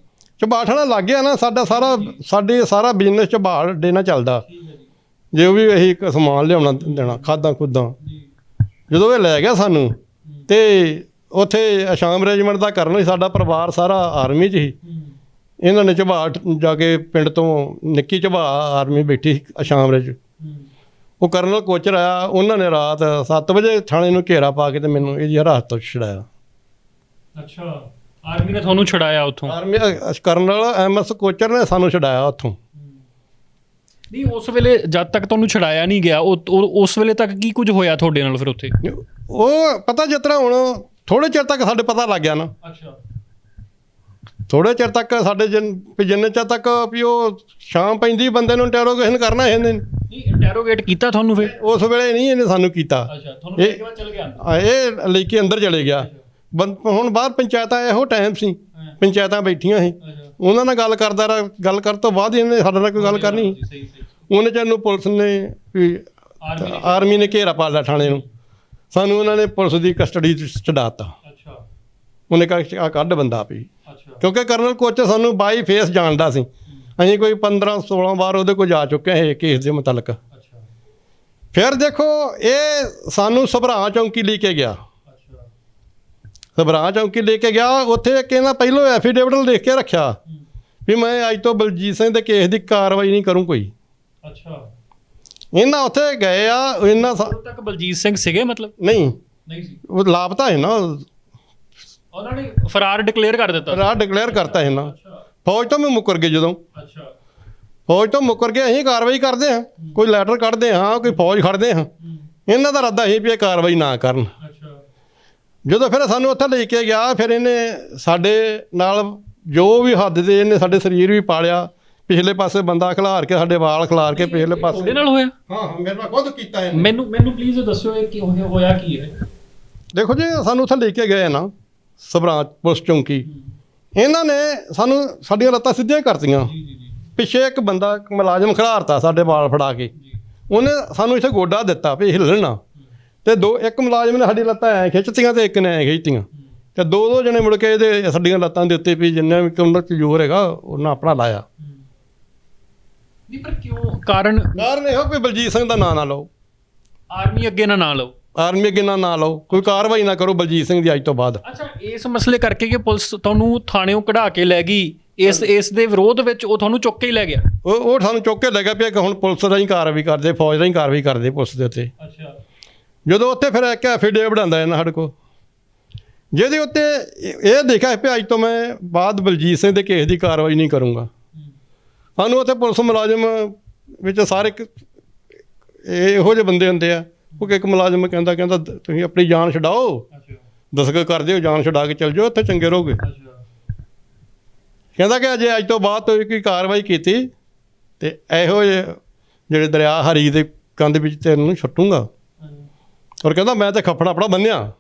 ਥਾਣਾ ਲੱਗ ਗਿਆ ਨਾ ਸਾਡਾ ਸਾਰਾ ਸਾਡੇ ਸਾਰਾ ਬਿਜ਼ਨਸ ਝਬਾਲ ਡੇ ਨਾਲ ਚੱਲਦਾ। ਠੀਕ ਹੈ ਜੀ। ਜੇ ਉਹ ਵੀ ਅਸੀਂ ਇੱਕ ਸਮਾਨ ਲਿਆਉਣਾ ਦੇਣਾ ਖਾਦਾਂ ਖੁੱਦਾਂ। ਜੀ। ਜਦੋਂ ਇਹ ਲੈ ਗਿਆ ਸਾਨੂੰ ਤੇ ਉੱਥੇ ਅਸ਼ਾਮ ਰੈਜੀਮੈਂਟ ਦਾ ਕਰਨ ਸਾਡਾ ਪਰਿਵਾਰ ਸਾਰਾ ਆਰਮੀ 'ਚ ਸੀ। ਇਹਨਾਂ ਨੇ ਝਬਾਲ ਜਾ ਕੇ ਪਿੰਡ ਤੋਂ ਨਿੱਕੀ ਝਬਾ ਆਰਮੀ ਬੈਠੀ ਅਸ਼ਾਮ ਰੈਜ ਉਹ ਕਰਨਲ ਕੋਚਰ ਆਇਆ ਉਹਨਾਂ ਨੇ ਰਾਤ 7 ਵਜੇ ਥਾਣੇ ਨੂੰ ਘੇਰਾ ਪਾ ਕੇ ਤੇ ਮੈਨੂੰ ਇਹਦੀ ਹਰਾਸਤ ਤੋਂ ਛਡਾਇਆ। ਅੱਛਾ ਆਰਮੀ ਨੇ ਤੁਹਾਨੂੰ ਛਡਾਇਆ ਉੱਥੋਂ? ਆਰਮੀ ਕਰਨਲ ਐਮਐਸ ਕੋਚਰ ਨੇ ਸਾਨੂੰ ਛਡਾਇਆ ਉੱਥੋਂ। ਨਹੀਂ ਉਸ ਵੇਲੇ ਜਦ ਤੱਕ ਤੁਹਾਨੂੰ ਛਡਾਇਆ ਨਹੀਂ ਗਿਆ ਉਸ ਵੇਲੇ ਤੱਕ ਕੀ ਕੁਝ ਹੋਇਆ ਤੁਹਾਡੇ ਨਾਲ ਫਿਰ ਉੱਥੇ? ਉਹ ਪਤਾ ਤਰ੍ਹਾਂ ਹੁਣ ਥੋੜੇ ਚਿਰ ਤੱਕ ਸਾਡੇ ਪਤਾ ਲੱਗ ਗਿਆ ਨਾ। ਅੱਛਾ। ਥੋੜੇ ਚਿਰ ਤੱਕ ਸਾਡੇ ਜਿੰਨ ਜਿੰਨੇ ਚਿਰ ਤੱਕ ਵੀ ਉਹ ਸ਼ਾਮ ਪੈਂਦੀ ਬੰਦੇ ਨੂੰ ਇੰਟਰੋਗੇਸ਼ਨ ਕਰਨਾ ਇਹਨੇ। ਨਹੀਂ ਇੰਟਰੋਗੇਟ ਕੀਤਾ ਤੁਹਾਨੂੰ ਫਿਰ? ਉਸ ਵੇਲੇ ਨਹੀਂ ਇਹਨੇ ਸਾਨੂੰ ਕੀਤਾ। ਅੱਛਾ ਤੁਹਾਨੂੰ ਇਹ- ਲੈ ਕੇ ਬਾਅਦ ਚਲ ਗਿਆ? ਇਹ ਲੈ ਕੇ ਅੰਦਰ ਚਲੇ ਗਿਆ। ਹੁਣ ਬਾਹਰ ਪੰਚਾਇਤਾਂ ਇਹੋ ਟਾਈਮ ਸੀ। ਪੰਚਾਇਤਾਂ ਬੈਠੀਆਂ ਸੀ। ਉਹਨਾਂ ਨਾਲ ਗੱਲ ਕਰਦਾ ਰਿਹਾ ਗੱਲ ਕਰਨ ਤੋਂ ਬਾਅਦ ਇਹਨੇ ਸਾਡੇ ਨਾਲ ਕੋਈ ਗੱਲ ਕਰਨੀ। ਉਹਨੇ ਚਿਰ ਨੂੰ ਪੁਲਿਸ ਨੇ ਵੀ ਆਰਮੀ ਨੇ ਘੇਰਾ ਪਾ ਲਿਆ ਥਾਣੇ ਨੂੰ। ਸਾਨੂੰ ਉਹਨਾਂ ਨੇ ਪੁਲਿਸ ਦੀ ਕਸਟਡੀ ਚ ਚੜਾਤਾ ਅੱਛਾ। ਉਹਨੇ ਕਿਹਾ ਕੱਢ ਬੰਦਾ ਵੀ ਅੱਛਾ ਕਿਉਂਕਿ ਕਰਨਲ ਕੋਚ ਸਾਨੂੰ ਬਾਈ ਫੇਸ ਜਾਣਦਾ ਸੀ। ਅਸੀਂ ਕੋਈ 15 16 ਵਾਰ ਉਹਦੇ ਕੋਲ ਜਾ ਚੁੱਕੇ ਹਾਂ ਇਹ ਕੇਸ ਦੇ ਮੁਤਲਕ। ਅੱਛਾ। ਫਿਰ ਦੇਖੋ ਇਹ ਸਾਨੂੰ ਸਭਰਾ ਚੌਂਕੀ ਲੈ ਕੇ ਗਿਆ। ਅੱਛਾ। ਸਭਰਾ ਚੌਂਕੀ ਲੈ ਕੇ ਗਿਆ ਉੱਥੇ ਇਹਨਾਂ ਪਹਿਲੋਂ ਐਫੀਡੇਵਿਟ ਲਿਖ ਕੇ ਰੱਖਿਆ ਵੀ ਮੈਂ ਅੱਜ ਤੋਂ ਬਲਜੀਤ ਸਿੰਘ ਦੇ ਕੇਸ ਦੀ ਕਾਰਵਾਈ ਨਹੀਂ ਕਰੂੰ ਕੋਈ। ਅੱਛਾ। ਇਹਨਾਂ ਉੱਥੇ ਗਏ ਆ ਇਹਨਾਂ ਤੱਕ ਬਲਜੀਤ ਸਿੰਘ ਸੀਗੇ ਮਤਲਬ? ਨਹੀਂ। ਨਹੀਂ ਸੀ। ਉਹ ਲਾਪਤਾ ਹੈ ਨਾ। ਉਹਨਾਂ ਨੇ ਫਰਾਰ ਡਿਕਲੇਅਰ ਕਰ ਦਿੱਤਾ। ਰਾਹ ਡਿਕਲੇਅਰ ਕਰਤਾ ਹੈ ਨਾ ਅੱਛਾ। ਫੌਜ ਤੋਂ ਵੀ ਮੁੱਕਰ ਗਏ ਜਦੋਂ। ਅੱਛਾ। ਫੌਜ ਤੋਂ ਮੁੱਕਰ ਗਏ ਅਸੀਂ ਕਾਰਵਾਈ ਕਰਦੇ ਹਾਂ। ਕੋਈ ਲੈਟਰ ਕੱਢਦੇ ਹਾਂ ਕੋਈ ਫੌਜ ਖੜਦੇ ਹਾਂ। ਇਹਨਾਂ ਦਾ ਇਰਾਦਾ ਸੀ ਵੀ ਇਹ ਕਾਰਵਾਈ ਨਾ ਕਰਨ। ਅੱਛਾ। ਜਦੋਂ ਫਿਰ ਸਾਨੂੰ ਉੱਥੇ ਲੈ ਕੇ ਗਿਆ ਫਿਰ ਇਹਨੇ ਸਾਡੇ ਨਾਲ ਜੋ ਵੀ ਹੱਦ ਦੇ ਇਹਨੇ ਸਾਡੇ ਸਰੀਰ ਵੀ ਪਾਲਿਆ। ਪਿਛਲੇ ਪਾਸੇ ਬੰਦਾ ਖਿਲਾਰ ਕੇ ਸਾਡੇ ਵਾਲ ਖਿਲਾਰ ਕੇ ਪਿਛਲੇ ਪਾਸੇ। ਤੁਹਾਡੇ ਨਾਲ ਹੋਇਆ? ਹਾਂ ਹਾਂ ਮੇਰੇ ਨਾਲ ਖੁਦ ਕੀਤਾ ਇਹਨੇ। ਮੈਨੂੰ ਮੈਨੂੰ ਪਲੀਜ਼ ਦੱਸਿਓ ਇਹ ਕੀ ਹੋਇਆ ਕੀ ਹੈ? ਦੇਖੋ ਜੀ ਸਾਨੂੰ ਉੱਥੇ ਲੈ ਕੇ ਗਏ ਨਾ। ਸਭਰਾਂ ਪੁਲਿਸ ਚੌਂਕੀ। ਇਹਨਾਂ ਨੇ ਸਾਨੂੰ ਸਾਡੀਆਂ ਲੱਤਾਂ ਸਿੱਧੀਆਂ ਕਰਤੀਆਂ। ਪਿੱਛੇ ਇੱਕ ਬੰਦਾ ਇੱਕ ਮੁਲਾਜ਼ਮ ਖਿਲਾਰਤਾ ਸਾਡੇ ਵਾਲ ਫੜਾ ਕੇ। ਉਹਨੇ ਸਾਨੂੰ ਇੱਥੇ ਗੋਡਾ ਦਿੱਤਾ ਵੀ ਹਿੱਲਣਾ। ਤੇ ਦੋ ਇੱਕ ਮੁਲਾਜ਼ਮ ਨੇ ਸਾਡੀ ਲੱਤਾਂ ਐ ਖਿੱਚਤੀਆਂ ਤੇ ਇੱਕ ਨੇ ਐ ਖਿੱਚਤੀਆਂ। ਤੇ ਦੋ ਦੋ ਜਣੇ ਮੁੜ ਕੇ ਇਹਦੇ ਸਾਡੀਆਂ ਲੱਤਾਂ ਦੇ ਉੱਤੇ ਵੀ ਜਿੰਨਾ ਵੀ ਉਹਨਾਂ ਚ ਜ਼ੋਰ ਹੈਗਾ ਉਹਨਾਂ ਆਪਣਾ ਲਾਇਆ। ਨਹੀਂ ਪਰ ਕਿਉਂ? ਕਾਰਨ? ਕਾਰਨ ਇਹੋ ਵੀ ਬਲਜੀਤ ਸਿੰਘ ਦਾ ਨਾਂ ਨਾ ਲਓ। ਆਰਮੀ ਅੱਗੇ ਨਾ ਨਾ ਲਓ। ਆਰਮੀ ਅੱਗੇ ਨਾ ਨਾਂ ਲਓ। ਕੋਈ ਕਾਰਵਾਈ ਨਾ ਕਰੋ ਬਲਜੀਤ ਸਿੰਘ ਦੀ ਅੱਜ ਤੋਂ ਬਾਅਦ। ਅੱਛਾ ਇਸ ਮਸਲੇ ਕਰਕੇ ਕਿ ਪੁਲਿਸ ਤੁਹਾਨੂੰ ਥਾਣਿਓਂ ਕਢਾ ਕੇ ਲੈ ਗਈ ਇਸ ਇਸ ਦੇ ਵਿਰੋਧ ਵਿੱਚ ਉਹ ਤੁਹਾਨੂੰ ਚੁੱਕ ਕੇ ਹੀ ਲੈ ਗਿਆ? ਉਹ ਉਹ ਸਾਨੂੰ ਚੁੱਕ ਕੇ ਲੱਗਾ ਪਿਆ ਕਿ ਹੁਣ ਪੁਲਿਸ ਰਾਹੀਂ ਕਾਰਵਾਈ ਕਰਦੇ ਫੌਜ ਰਾਹੀਂ ਕਾਰਵਾਈ ਕਰਦੇ ਪੁਲਿਸ ਦੇ ਉੱਤੇ। ਅੱਛਾ। ਜਦੋਂ ਉੱਥੇ ਫਿਰ ਇੱਕ ਐਫੀਡੇਵਿਟ ਆਂਦਾ ਇਹਨਾਂ ਸਾਡੇ ਕੋਲ। ਜਿਹਦੇ ਉੱਤੇ ਇਹ- ਦੇਖਿਆ ਵੀ ਅੱਜ ਤੋਂ ਮੈਂ ਬਾਅਦ ਬਲਜੀਤ ਸਿੰਘ ਦੇ ਕੇਸ ਦੀ ਕਾਰਵਾਈ ਨਹੀਂ ਕਰੂੰਗਾ। ਸਾਨੂੰ ਉੱਥੇ ਪੁਲਿਸ ਮੁਲਾਜ਼ਮ ਵਿੱਚ ਸਾਰੇ ਇਹੋ ਜਿਹੇ ਬੰਦੇ ਹੁੰਦੇ ਆ। ਉਹ ਕਿ ਇੱਕ ਮੁਲਾਜ਼ਮ ਕਹਿੰਦਾ ਕਹਿੰਦਾ ਤੁਸੀਂ ਆਪਣੀ ਜਾਨ ਛਡਾਓ। ਦਸਖਤ ਕਰ ਦਿਓ ਜਾਨ ਛਡਾ ਕੇ ਚੱਲ ਜਾਓ ਉੱਥੇ ਚੰਗੇ ਰਹੋਗੇ। ਕਹਿੰਦਾ ਕਿ ਅਜੇ ਅੱਜ ਤੋਂ ਬਾਅਦ ਤੁਸੀਂ ਕੋਈ ਕਾਰਵਾਈ ਕੀਤੀ ਤੇ ਇਹੋ ਜਿਹੇ ਜਿਹੜੇ ਦਰਿਆ ਹਰੀ ਦੇ ਕੰਧ ਵਿੱਚ ਤੈਨੂੰ ਛੱਟੂਗਾ। ਔਰ ਕਹਿੰਦਾ ਮੈਂ ਤੇ ਖੱਫੜਾ ਆਪਣਾ ਬੰਨਿਆ।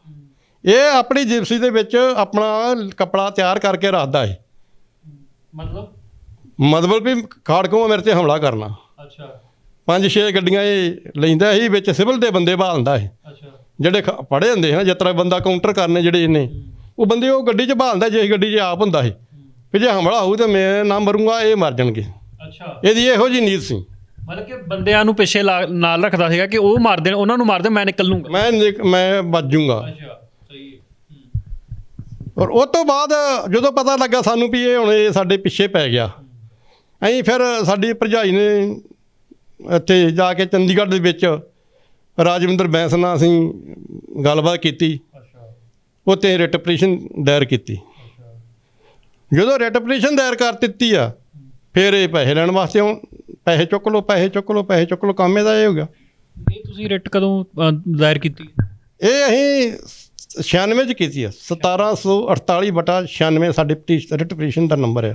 ਇਹ ਆਪਣੀ ਜਿਪਸੀ ਦੇ ਵਿੱਚ ਆਪਣਾ ਕਪੜਾ ਤਿਆਰ ਕਰਕੇ ਰੱਖਦਾ ਹੈ ਮਤਲਬ? ਮਤਲਬ ਵੀ ਖਾੜਕੋਂ ਮੇਰੇ ਤੇ ਹਮਲਾ ਕਰਨਾ। ਅੱਛਾ। ਪੰਜ ਛੇ ਗੱਡੀਆਂ ਇਹ ਲੈਂਦਾ ਸੀ ਵਿੱਚ ਸਿਵਲ ਦੇ ਬੰਦੇ ਭਾਲਦਾ ਹੈ ਅੱਛਾ। ਜਿਹੜੇ ਪੜੇ ਹੁੰਦੇ ਹਨ ਤਰ੍ਹਾਂ ਬੰਦਾ ਕਾਊਂਟਰ ਕਰਨੇ ਜਿਹੜੇ ਇਹਨੇ। ਉਹ ਬੰਦੇ ਉਹ ਗੱਡੀ 'ਚ ਭਾਲਦਾ ਜੇ ਗੱਡੀ 'ਚ ਆਪ ਹੁੰਦਾ ਸੀ। ਵੀ ਜੇ ਹਮਲਾ ਹੋਊ ਤੇ ਮੈਂ ਨਾ ਮਰੂੰਗਾ ਇਹ ਮਰ ਜਾਣਗੇ। ਅੱਛਾ। ਇਹਦੀ ਇਹੋ ਜੀ ਨੀਤ ਸੀ। ਮਤਲਬ ਕਿ ਬੰਦਿਆਂ ਨੂੰ ਪਿੱਛੇ ਨਾਲ ਰੱਖਦਾ ਸੀਗਾ ਕਿ ਉਹ ਮਾਰ ਦੇਣ ਉਹਨਾਂ ਨੂੰ ਮਾਰ ਦੇ ਮੈਂ ਨਿਕਲ ਲੂੰਗਾ। ਮੈਂ ਮੈਂ ਬਚ ਜੂੰਗਾ। ਅੱਛਾ ਸਹੀ ਔਰ ਉਸ ਤੋਂ ਬਾਅਦ ਜਦੋਂ ਪਤਾ ਲੱਗਾ ਸਾਨੂੰ ਵੀ ਇਹ ਹੁਣ ਇਹ ਸਾਡੇ ਪਿੱਛੇ ਪੈ ਗਿਆ। ਅਸੀਂ ਫਿਰ ਸਾਡੀ ਭਰਜਾਈ ਨੇ ਇੱਥੇ ਜਾ ਕੇ ਚੰਡੀਗੜ੍ਹ ਦੇ ਵਿੱਚ ਰਾਜਵਿੰਦਰ ਬੈਂਸ ਨਾਲ ਅਸੀਂ ਗੱਲਬਾਤ ਕੀਤੀ। ਅੱਛਾ। ਉੱਤੇ ਰਿਟ ਪਟੀਸ਼ਨ ਦਾਇਰ ਕੀਤੀ। ਜਦੋਂ ਰਿਟ ਪਟੀਸ਼ਨ ਦਾਇਰ ਕਰ ਦਿੱਤੀ ਆ ਫਿਰ ਇਹ ਪੈਸੇ ਲੈਣ ਵਾਸਤੇ ਆਉਣ ਪੈਸੇ ਚੁੱਕ ਲਓ ਪੈਸੇ ਚੁੱਕ ਲਓ ਪੈਸੇ ਚੁੱਕ ਲਓ ਕੰਮ ਇਹਦਾ ਇਹ ਹੋ ਗਿਆ। ਇਹ ਤੁਸੀਂ ਰਿਟ ਕਦੋਂ ਦਾਇਰ ਕੀਤੀ? ਇਹ ਅਸੀਂ 96 ਚ ਕੀਤੀ ਆ 1748 ਬਟਾ 96 ਸਾਡੇ ਰਿਟ ਪਟੀਸ਼ਨ ਦਾ ਨੰਬਰ ਆ।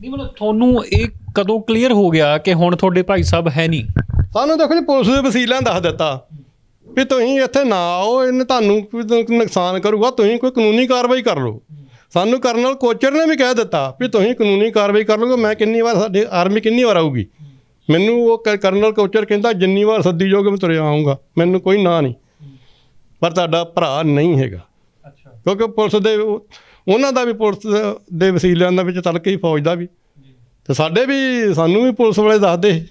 ਨਹੀਂ ਮਤਲਬ ਤੁਹਾਨੂੰ ਇਹ ਕਦੋਂ ਕਲੀਅਰ ਹੋ ਗਿਆ ਕਿ ਹੁਣ ਤੁਹਾਡੇ ਭਾਈ ਸਾਹਿਬ ਹੈ ਨਹੀਂ? ਸਾਨੂੰ ਦੇਖੋ ਜੀ ਪੁਲਿਸ ਦੇ ਵਸੀਲਿਆਂ ਦੱਸ ਦਿੱਤਾ ਵੀ ਤੁਸੀਂ ਇੱਥੇ ਨਾ ਆਓ ਇਹਨੇ ਤੁਹਾਨੂੰ ਕੋਈ ਨੁਕਸਾਨ ਕਰੂਗਾ ਤੁਸੀਂ ਕੋਈ ਕਾਨੂੰਨੀ ਕਾਰਵਾਈ ਕਰ ਲਓ। ਸਾਨੂੰ ਕਰਨਲ ਕੋਚਰ ਨੇ ਵੀ ਕਹਿ ਦਿੱਤਾ ਵੀ ਤੁਸੀਂ ਕਾਨੂੰਨੀ ਕਾਰਵਾਈ ਕਰ ਲਓਗੇ ਮੈਂ ਕਿੰਨੀ ਵਾਰ ਸਾਡੇ ਆਰਮੀ ਕਿੰਨੀ ਵਾਰ ਆਊਗੀ। ਮੈਨੂੰ ਉਹ ਕ- ਕਰਨਲ ਕੋਚਰ ਕਹਿੰਦਾ ਜਿੰਨੀ ਵਾਰ ਸੱਦੀ ਜਾਓਗੇ ਮੈਂ ਤੁਰਿਆ ਆਊਂਗਾ ਮੈਨੂੰ ਕੋਈ ਨਾਂ ਨਹੀਂ। ਪਰ ਤੁਹਾਡਾ ਭਰਾ ਨਹੀਂ ਹੈਗਾ। ਅੱਛਾ। ਕਿਉਂਕਿ ਪੁਲਿਸ ਦੇ ਉਹ- ਉਹਨਾਂ ਦਾ ਵੀ ਪੁਲਿਸ ਦੇ ਵਸੀਲਿਆਂ ਦਾ ਵਿੱਚ ਤਲਕ ਹੀ ਫੌਜ ਦਾ ਵੀ। ਤੇ ਸਾਡੇ ਵੀ ਸਾਨੂੰ ਵੀ ਪੁਲਿਸ ਵਾਲੇ ਦੱਸਦੇ ਸੀ।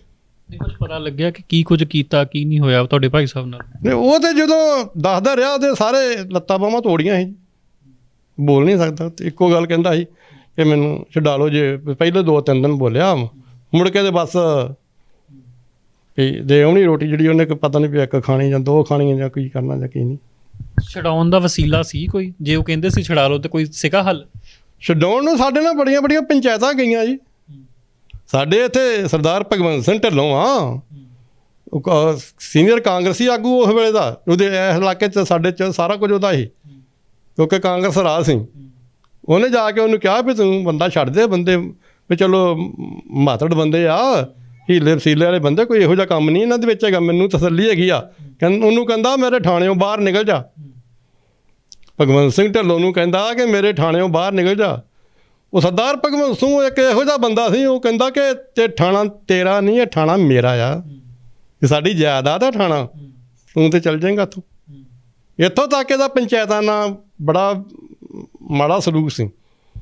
ਨਹੀਂ ਕੁਝ ਪਤਾ ਲੱਗਿਆ ਕਿ ਕੀ ਕੁਝ ਕੀਤਾ ਕੀ ਨਹੀਂ ਹੋਇਆ ਤੁਹਾਡੇ ਭਾਈ ਸਾਹਿਬ ਨਾਲ? ਨਹੀਂ ਉਹ ਤੇ ਜਦੋਂ ਦੱਸਦਾ ਰਿਹਾ ਉਹਦੇ ਸਾਰੇ ਲੱਤਾਂ ਬਾਹਾਂ ਤੋੜੀਆਂ ਸੀ। ਬੋਲ ਨਹੀਂ ਸਕਦਾ। ਤੇ ਇੱਕੋ ਗੱਲ ਕਹਿੰਦਾ ਸੀ ਕਿ ਮੈਨੂੰ ਛਡਾ ਲਓ ਜੇ ਪਹਿਲੇ ਦੋ ਤਿੰਨ ਦਿਨ ਬੋਲਿਆ ਮੁੜ ਕੇ ਤੇ ਬਸ ਵੀ ਦੇ ਆਉਣੀ ਰੋਟੀ ਜਿਹੜੀ ਉਹਨੇ ਪਤਾ ਨਹੀਂ ਵੀ ਇੱਕ ਖਾਣੀ ਜਾਂ ਦੋ ਖਾਣੀਆਂ ਜਾਂ ਕੀ ਕਰਨਾ ਜਾਂ ਕੀ ਨਹੀਂ। ਛਡਾਉਣ ਦਾ ਵਸੀਲਾ ਸੀ ਕੋਈ? ਜੇ ਉਹ ਕਹਿੰਦੇ ਸੀ ਛਡਾ ਲਓ ਤੇ ਕੋਈ ਸੀਗਾ ਹੱਲ? ਛਡਾਉਣ ਨੂੰ ਸਾਡੇ ਨਾਲ ਬੜੀਆਂ ਬੜੀਆਂ ਪੰਚਾਇਤਾਂ ਗਈਆਂ ਜੀ। ਸਾਡੇ ਇੱਥੇ ਸਰਦਾਰ ਭਗਵੰਤ ਸਿੰਘ ਢਿੱਲੋਂ ਆ। ਸੀਨੀਅਰ ਕਾਂਗਰਸੀ ਆਗੂ ਉਸ ਵੇਲੇ ਦਾ। ਉਹਦੇ ਇਸ ਇਲਾਕੇ 'ਚ ਸਾਡੇ 'ਚ ਸਾਰਾ ਕੁਝ ਉਹਦਾ ਸੀ। ਕਿਉਂਕਿ ਕਾਂਗਰਸ ਰਾਜ ਸੀ। ਉਹਨੇ ਜਾ ਕੇ ਉਹਨੂੰ ਕਿਹਾ ਵੀ ਤੂੰ ਬੰਦਾ ਛੱਡ ਦੇ, ਬੰਦੇ ਵੀ ਚਲੋ ਮਾਤੜ ਬੰਦੇ ਆ। ਹੀਲੇ ਵਸੀਲੇ ਵਾਲੇ ਬੰਦੇ, ਕੋਈ ਇਹੋ ਜਿਹਾ ਕੰਮ ਨਹੀਂ ਇਹਨਾਂ ਦੇ ਵਿੱਚ ਹੈਗਾ, ਮੈਨੂੰ ਤਸੱਲੀ ਹੈਗੀ ਆ। ਕਹਿੰਦਾ ਉਹਨੂੰ ਕਹਿੰਦਾ ਮੇਰੇ ਥਾਣਿਓਂ ਬਾਹਰ ਨਿਕਲ ਜਾ। ਭਗਵੰਤ ਸਿੰਘ ਢਿੱਲੋਂ ਨੂੰ ਕਹਿੰਦਾ ਕਿ ਮੇਰੇ ਥਾਣਿਓਂ ਬਾਹਰ ਨਿਕਲ ਜਾ। ਉਹ ਸਰਦਾਰ ਭਗਵੰਤ ਸਿੰਘ ਇੱਕ ਇਹੋ ਜਿਹਾ ਬੰਦਾ ਸੀ, ਉਹ ਕਹਿੰਦਾ ਕਿ ਤੇ ਥਾਣਾ ਤੇਰਾ ਨਹੀਂ, ਇਹ ਥਾਣਾ ਮੇਰਾ ਆ। ਇਹ ਸਾਡੀ ਜਾਇਦਾਦ ਆ ਥਾਣਾ। ਤੂੰ ਤੇ ਚੱਲ ਜਾਏਗਾ ਤੂੰ ਇੱਥੋਂ ਤੱਕ ਇਹਦਾ ਪੰਚਾਇਤਾਂ ਨਾਲ ਬੜਾ ਮਾੜਾ ਸਲੂਕ ਸੀ।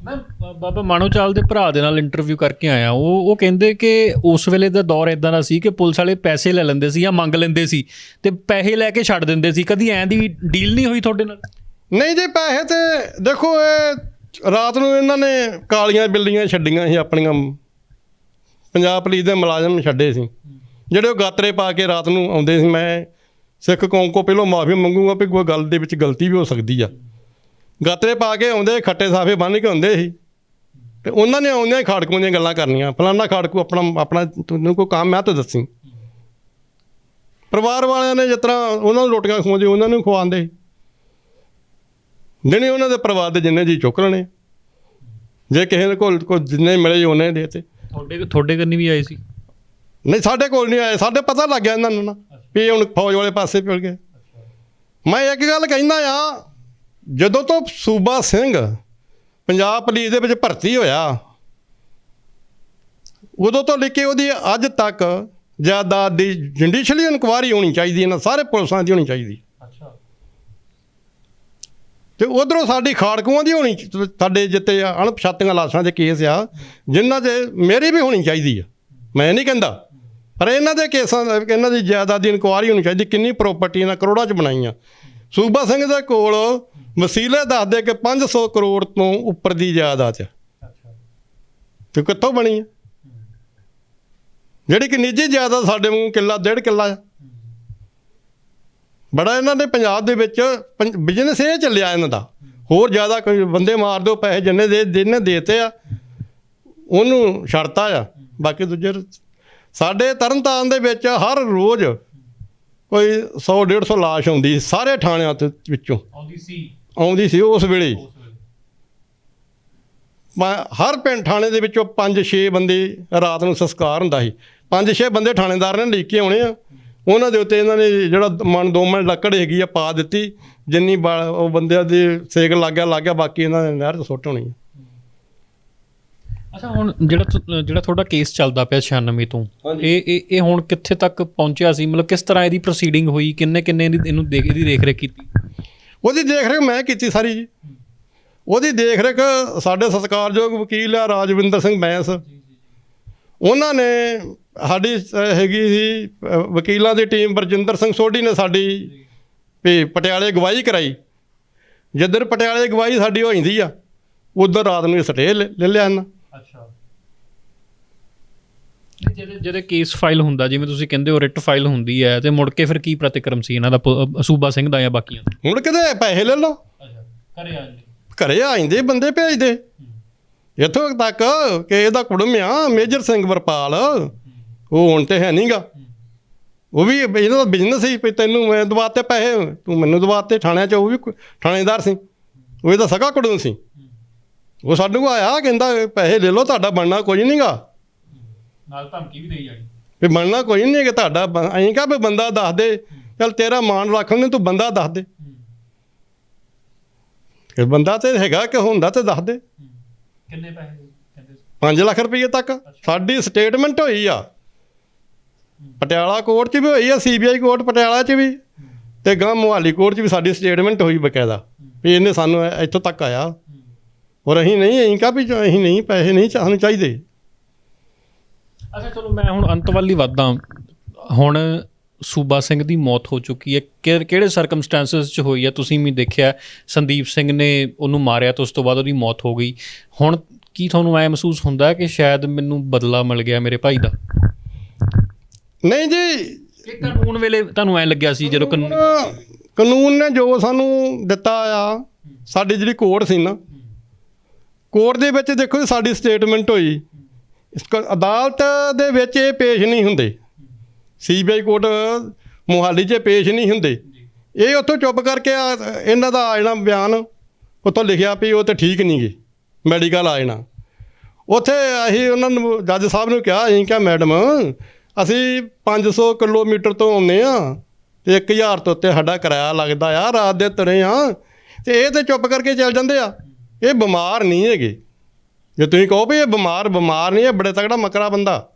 ਮੈਂ ਬ- ਬਾਬਾ ਮਾਨੋਚਾਲ ਦੇ ਭਰਾ ਦੇ ਨਾਲ ਇੰਟਰਵਿਊ ਕਰਕੇ ਆਇਆ। ਉਹ ਉਹ ਕਹਿੰਦੇ ਕਿ ਉਸ ਵੇਲੇ ਦਾ ਦੌਰ ਇਦਾਂ ਦਾ ਸੀ ਕਿ ਪੁਲਿਸ ਵਾਲੇ ਪੈਸੇ ਲੈ ਲੈਂਦੇ ਸੀ ਜਾਂ ਮੰਗ ਲੈਂਦੇ ਸੀ ਤੇ ਪੈਸੇ ਲੈ ਕੇ ਛੱਡ ਦਿੰਦੇ ਸੀ। ਕਦੀ ਐਂ ਦੀ ਡੀਲ ਨਹੀਂ ਹੋਈ ਤੁਹਾਡੇ ਨਾਲ? ਨਹੀਂ ਜੀ, ਪੈਸੇ ਤੇ ਦੇਖੋ, ਇਹ ਰਾਤ ਨੂੰ ਇਹਨਾਂ ਨੇ ਕਾਲੀਆਂ ਬਿੱਲੀਆਂ ਛੱਡੀਆਂ ਸੀ ਆਪਣੀਆਂ। ਪੰਜਾਬ ਪੁਲਿਸ ਦੇ ਮੁਲਾਜ਼ਮ ਛੱਡੇ ਸੀ। ਜਿਹੜੇ ਉਹ ਗਾਤਰੇ ਪਾ ਕੇ ਰਾਤ ਨੂੰ ਆਉਂਦੇ ਸੀ, ਮੈਂ ਸਿੱਖ ਕੌਮ ਕੋ ਪਹਿਲਾਂ ਮਾਫੀ ਮੰਗੂਗਾ ਵੀ ਕੋਈ ਗੱਲ ਦੇ ਵਿੱਚ ਗਲਤੀ ਵੀ ਹੋ ਸਕਦੀ ਆ। ਗਾਤਰੇ ਪਾ ਕੇ ਆਉਂਦੇ ਖੱਟੇ ਸਾਫੇ ਬੰਨ੍ਹ ਕੇ ਆਉਂਦੇ ਸੀ। ਤੇ ਉਹਨਾਂ ਨੇ ਆਉਂਦਿਆਂ ਹੀ ਖਾੜਕੂਆਂ ਦੀਆਂ ਗੱਲਾਂ ਕਰਨੀਆਂ। ਫਲਾਨਾ ਖਾੜਕੂ ਆਪਣਾ ਆਪਣਾ ਤੈਨੂੰ ਕੋਈ ਕੰਮ ਆ ਤਾਂ ਦੱਸੀ। ਪਰਿਵਾਰ ਵਾਲਿਆਂ ਨੇ ਜਿਸ ਤਰ੍ਹਾਂ ਉਹਨਾਂ ਨੂੰ ਰੋਟੀਆਂ ਖਵਾਉਂਦੇ ਉਹਨਾਂ ਨੂੰ ਖਵਾਉਂਦੇ। ਨਹੀਂ ਉਹਨਾਂ ਦੇ ਪਰਿਵਾਰ ਦੇ ਜਿੰਨੇ ਜੀ ਚੁੱਕ ਲੈਣੇ। ਜੇ ਕਿਸੇ ਦੇ ਕੋਲ ਕੋਈ ਜਿੰਨੇ ਮਿਲੇ ਉਹਨੇ ਦੇਤੇ। ਤੁਹਾਡੇ ਤੁਹਾਡੇ ਕੰਨੀ ਵੀ ਆਏ ਸੀ? ਨਹੀਂ ਸਾਡੇ ਕੋਲ ਨਹੀਂ ਆਏ। ਸਾਡੇ ਪਤਾ ਲੱਗ ਗਿਆ ਇਹਨਾਂ ਨੂੰ ਨਾ ਵੀ ਹੁਣ ਫੌਜ ਵਾਲੇ ਪਾਸੇ ਪਿਲ ਗਏ। ਮੈਂ ਇੱਕ ਗੱਲ ਕਹਿੰਦਾ ਆ ਜਦੋਂ ਤੋਂ ਸੂਬਾ ਸਿੰਘ ਪੰਜਾਬ ਪੁਲਿਸ ਦੇ ਵਿੱਚ ਭਰਤੀ ਹੋਇਆ ਉਦੋਂ ਤੋਂ ਲੈ ਕੇ ਉਹਦੀ ਅੱਜ ਤੱਕ ਜਾਇਦਾਦ ਦੀ ਜੁਡੀਸ਼ੀਅਲੀ ਇਨਕੁਆਰੀ ਹੋਣੀ ਚਾਹੀਦੀ ਇਹਨਾਂ ਸਾਰੇ ਪੁਲਿਸਾਂ ਦੀ ਹੋਣੀ ਚਾਹੀਦੀ। ਅੱਛਾ। ਤੇ ਉਧਰੋਂ ਸਾਡੀ ਖਾੜਕੂਆਂ ਦੀ ਹੋਣੀ ਸਾਡੇ ਜਿੱਤੇ ਅਣਪਛਾਤੀਆਂ ਲਾਸ਼ਾਂ ਦੇ ਕੇਸ ਆ ਜਿਨ੍ਹਾਂ 'ਚ ਮੇਰੀ ਵੀ ਹੋਣੀ ਚਾਹੀਦੀ ਆ। ਮੈਂ ਨਹੀਂ ਕਹਿੰਦਾ ਪਰ ਇਹਨਾਂ ਦੇ ਕੇਸਾਂ ਦਾ ਇਹਨਾਂ ਦੀ ਜਾਇਦਾਦ ਦੀ ਇਨਕੁਆਰੀ ਹੋਣੀ ਚਾਹੀਦੀ ਕਿੰਨੀ ਪ੍ਰਾਪਰਟੀ ਇਹਨਾਂ ਕਰੋੜਾਂ 'ਚ ਬਣਾਈਆਂ। ਸੂਬਾ ਸਿੰਘ ਦੇ ਕੋਲ ਵਸੀਲੇ ਦੱਸਦੇ ਕਿ 500 ਕਰੋੜ ਤੋਂ ਉੱਪਰ ਦੀ ਜਾਇਦਾਦ ਆ। ਤੇ ਕਿੱਥੋਂ ਬਣੀ ਆ? ਜਿਹੜੀ ਕਿ ਨਿੱਜੀ ਜਾਇਦਾਦ ਸਾਡੇ ਵਾਂਗੂ ਕਿੱਲਾ, ਡੇਢ ਕਿੱਲਾ ਆ। ਬੜਾ ਇਹਨਾਂ ਦੇ ਪੰਜਾਬ ਦੇ ਵਿੱਚ ਬਿਜ਼ਨਸ ਇਹ ਚੱਲਿਆ ਇਹਨਾਂ ਦਾ। ਹੋਰ ਜ਼ਿਆਦਾ ਕੋਈ ਬੰਦੇ ਮਾਰ ਦਿਓ, ਪੈਸੇ ਜਿੰਨੇ ਦੇ, ਜਿੰਨੇ ਦੇਤੇ ਆ, ਉਹਨੂੰ ਛੱਡਤਾ ਆ। ਬਾਕੀ ਦੂਜੇ ਰ- ਸਾਡੇ ਤਰਨਤਾਰਨ ਦੇ ਵਿੱਚ ਹਰ ਰੋਜ਼ ਕੋਈ 100 150 ਲਾਸ਼ ਆਉਂਦੀ ਸਾਰੇ ਥਾਣਿਆਂ ਤੇ ਵਿੱਚੋਂ। ਆਉਂਦੀ ਸੀ। ਆਉਂਦੀ ਸੀ ਉਸ ਵੇਲੇ। ਹਰ ਪਿੰਡ ਥਾਣੇ ਦੇ ਵਿੱਚੋਂ 5-6 ਬੰਦੇ ਰਾਤ ਨੂੰ ਸੰਸਕਾਰ ਹੁੰਦਾ ਸੀ। 5-6 ਬੰਦੇ ਥਾਣੇਦਾਰ ਨੇ ਲਿਖ ਕੇ ਆਉਣੇ ਆ। ਉਹਨਾਂ ਦੇ ਉੱਤੇ ਇਹਨਾਂ ਨੇ ਜਿਹੜਾ ਮਨ ਦੋ ਮਨ ਲੱਕੜ ਹੈਗੀ ਆ ਪਾ ਦਿੱਤੀ। ਜਿੰਨੀ ਉਹ ਬੰਦਿਆਂ ਦੇ ਸੇਕ ਲੱਗ ਗਿਆ ਲੱਗ ਗਿਆ ਬਾਕੀ ਇਹਨਾਂ ਨੇ ਨਹਿਰ 'ਚ ਸੁੱਟ ਹੋਣੀ ਆ। ਅੱਛਾ ਹੁਣ ਜਿਹੜਾ ਜਿਹੜਾ ਤੁਹਾਡਾ ਕੇਸ ਚੱਲਦਾ ਪਿਆ 96 ਤੋਂ ਇਹ ਇਹ ਇਹ ਹੁਣ ਕਿੱਥੇ ਤੱਕ ਪਹੁੰਚਿਆ ਸੀ? ਮਤਲਬ ਕਿਸ ਤਰ੍ਹਾਂ ਇਹਦੀ ਪ੍ਰੋਸੀਡਿੰਗ ਹੋਈ? ਕਿੰਨੇ ਕਿੰਨੇ ਇਹਦੀ- ਇਹਨੂੰ ਦੇਖ ਇਹਦੀ ਦੇਖ ਰੇਖ ਕੀਤੀ? ਉਹਦੀ ਦੇਖ ਰੇਖ ਮੈਂ ਕੀਤੀ ਸਾਰੀ ਜੀ। ਉਹਦੀ ਦੇਖ ਰੇਖ ਸਾਡੇ ਸਤਿਕਾਰਯੋਗ ਵਕੀਲ ਆ ਰਾਜਵਿੰਦਰ ਸਿੰਘ ਬੈਂਸ। ਉਹਨਾਂ ਨੇ ਸਾਡੀ ਹੈਗੀ ਸੀ ਵਕੀਲਾਂ ਦੀ ਟੀਮ ਬਰਜਿੰਦਰ ਸਿੰਘ ਸੋਢੀ ਨੇ ਸਾਡੀ ਵੀ ਪਟਿਆਲੇ ਗਵਾਹੀ ਕਰਾਈ। ਜਿੱਦਣ ਪਟਿਆਲੇ ਗਵਾਹੀ ਸਾਡੀ ਹੋ ਜਾਂਦੀ ਆ, ਉਧਰ ਰਾਤ ਨੂੰ ਸਟੇ ਲੈ ਲਿਆ ਇਹਨਾਂ। ਅੱਛਾ। ਜਿਹੜੇ ਜਿਹੜੇ ਕੇਸ ਫਾਈਲ ਹੁੰਦਾ ਜਿਵੇਂ ਤੁਸੀਂ ਕਹਿੰਦੇ ਹੋ ਰਿਟ ਫਾਈਲ ਹੁੰਦੀ ਹੈ ਤੇ ਮੁੜ ਕੇ ਫਿਰ ਕੀ ਪ੍ਰਤੀਕਰਮ ਸੀ ਇਹਨਾਂ ਦਾ? ਸੂਬਾ ਸਿੰਘ ਦਾ ਜਾਂ ਬਾਕੀਆਂ ਦਾ? ਹੁਣ ਕਿਤੇ ਪੈਸੇ ਲੈ ਲਓ। ਅੱਛਾ ਕਰੇ ਆ ਘਰੇ ਆ ਜਾਂਦੇ ਬੰਦੇ ਭੇਜਦੇ। ਇੱਥੋਂ ਤੱਕ ਕਿ ਇਹਦਾ ਕੁੜਮ ਆ ਮੇਜਰ ਸਿੰਘ ਵਰਪਾਲ ਉਹ ਹੁਣ ਤੇ ਹੈ ਨਹੀਂਗਾ ਉਹ ਵੀ ਇਹਨਾਂ ਦਾ ਬਿਜ਼ਨਸ ਸੀ ਵੀ ਤੈਨੂੰ ਮੈਂ ਦਵਾਤੇ ਪੈਸੇ ਤੂੰ ਮੈਨੂੰ ਦਵਾਤੇ ਥਾਣਿਆਂ 'ਚ ਉਹ ਵੀ ਥਾਣੇਦਾਰ ਸੀ। ਉਹ ਇਹਦਾ ਸਗਾ ਕੁੜਮ ਸੀ। ਉਹ ਸਾਡੇ ਕੋਲ ਆਇਆ ਕਹਿੰਦਾ ਪੈਸੇ ਲੈ ਲਓ ਤੁਹਾਡਾ ਬਣਨਾ ਕੋਈ ਨਹੀਂਗਾ ਨਾਲ ਧਮਕੀ ਵੀ ਦੇਈ ਜਾਣੀ। ਵੀ ਬਣਨਾ ਕੋਈ ਨਹੀਂ ਕਿ ਤੁਹਾਡਾ ਬ- ਅਸੀਂ ਕਹਾਂ ਵੀ ਬੰਦਾ ਦੱਸ ਦੇ ਚੱਲ ਤੇਰਾ ਮਾਣ ਰੱਖਣ ਨੂੰ ਤੂੰ ਬੰਦਾ ਦੱਸ ਦੇ। ਕਿ ਬੰਦਾ ਤੇ ਹੈਗਾ ਕਿ ਹੁੰਦਾ ਤੇ ਦੱਸ ਦੇ। ਕਿੰਨੇ ਪੈਸੇ ਕਹਿੰਦੇ 5 ਲੱਖ ਰੁਪਏ ਤੱਕ। ਸਾਡੀ ਸਟੇਟਮੈਂਟ ਹੋਈ ਆ। ਪਟਿਆਲਾ ਕੋਰਟ 'ਚ ਵੀ ਹੋਈ ਆ ਸੀਬੀਆਈ ਕੋਰਟ ਪਟਿਆਲਾ 'ਚ ਵੀ। ਤੇ ਗਾਂ ਮੁਹਾਲੀ ਕੋਰਟ 'ਚ ਵੀ ਸਾਡੀ ਸਟੇਟਮੈਂਟ ਹੋਈ ਬਕਾਇਦਾ। ਵੀ ਇਹਨੇ ਸਾਨੂੰ ਇ- ਇੱਥੋਂ ਤੱਕ ਆਇਆ। ਔਰ ਅਸੀਂ ਨਹੀਂ ਅਸੀਂ ਕਹਾ ਵੀ ਜੋ ਅਸੀਂ ਨਹੀਂ ਪੈਸੇ ਨਹੀਂ ਚਾ- ਸਾਨੂੰ ਚਾਹੀਦੇ। ਅੱਛਾ ਚਲੋ ਮੈਂ ਹੁਣ ਅੰਤ ਵੱਲ ਹੀ ਵਧਦਾ। ਹੁਣ ਸੂਬਾ ਸਿੰਘ ਦੀ ਮੌਤ ਹੋ ਚੁੱਕੀ ਹੈ। ਕਿਹੜੇ ਸਰਕਮਸਟੈਂਸਸ 'ਚ ਹੋਈ ਹੈ? ਤੁਸੀਂ ਵੀ ਦੇਖਿਆ ਸੰਦੀਪ ਸਿੰਘ ਨੇ ਉਹਨੂੰ ਮਾਰਿਆ ਤੇ ਉਸ ਤੋਂ ਬਾਅਦ ਉਹਦੀ ਮੌਤ ਹੋ ਗਈ। ਹੁਣ ਕੀ ਤੁਹਾਨੂੰ ਐ ਮਹਿਸੂਸ ਹੁੰਦਾ ਹੈ ਕਿ ਸ਼ਾਇਦ ਮੈਨੂੰ ਬਦਲਾ ਮਿਲ ਗਿਆ ਮੇਰੇ ਭਾਈ ਦਾ? ਨਹੀਂ ਜੀ। ਕਿ ਕਾਨੂੰਨ ਵੇਲੇ ਤੁਹਾਨੂੰ ਐ ਲੱਗਿਆ ਸੀ ਜਦੋਂ ਕਾਨੂੰਨ ਕਾਨੂੰਨ ਨੇ ਜੋ ਸਾਨੂੰ ਦਿੱਤਾ ਆ ਸਾਡੀ ਜਿਹੜੀ ਕੋਰਟ ਸੀ ਨਾ ਕੋਰਟ ਦੇ ਵਿੱਚ ਦੇਖੋ ਸਾਡੀ ਸਟੇਟਮੈਂਟ ਹੋਈ। ਅਦਾਲਤ ਦੇ ਵਿੱਚ ਇਹ ਪੇਸ਼ ਨਹੀਂ ਹੁੰਦੇ। ਸੀਬੀਆਈ ਕੋਰਟ ਮੁਹਾਲੀ 'ਚ ਪੇਸ਼ ਨਹੀਂ ਹੁੰਦੇ। ਇਹ ਉੱਥੋਂ ਚੁੱਪ ਕਰਕੇ ਆ, ਇਹਨਾਂ ਦਾ ਆ ਜਾਣਾ ਬਿਆਨ, ਉੱਥੋਂ ਲਿਖਿਆ ਵੀ ਉਹ ਤੇ ਠੀਕ ਨਹੀਂ ਗੇ, ਮੈਡੀਕਲ ਆ ਜਾਣਾ। ਉੱਥੇ ਅਸੀਂ ਉਹਨਾਂ ਨੂੰ, ਜੱਜ ਸਾਹਿਬ ਨੂੰ ਕਿਹਾ, ਅਸੀਂ ਕਿਹਾ, ਮੈਡਮ, ਅਸੀਂ 500 ਕਿਲੋਮੀਟਰ ਤੋਂ ਆਉਂਦੇ ਆ ਤੇ 1000 ਤੋਂ ਉੱਤੇ ਸਾਡਾ ਕਿਰਾਇਆ ਲੱਗਦਾ ਆ, ਰਾਤ ਦੇ ਤੁਰੇ ਆ ਤੇ ਇਹ ਤੇ ਚੁੱਪ ਕਰਕੇ ਚੱਲ ਜਾਂਦੇ ਆ। ਇਹ ਬਿਮਾਰ ਨਹੀਂ ਹੈਗੇ। ਜੇ ਤੁਸੀਂ ਕਹੋ ਵੀ ਇਹ ਬਿਮਾਰ ਬਿਮਾਰ ਨਹੀਂ ਇਹ ਬੜੇ ਤਗੜਾ ਮਕਰਾ ਬੰਦਾ।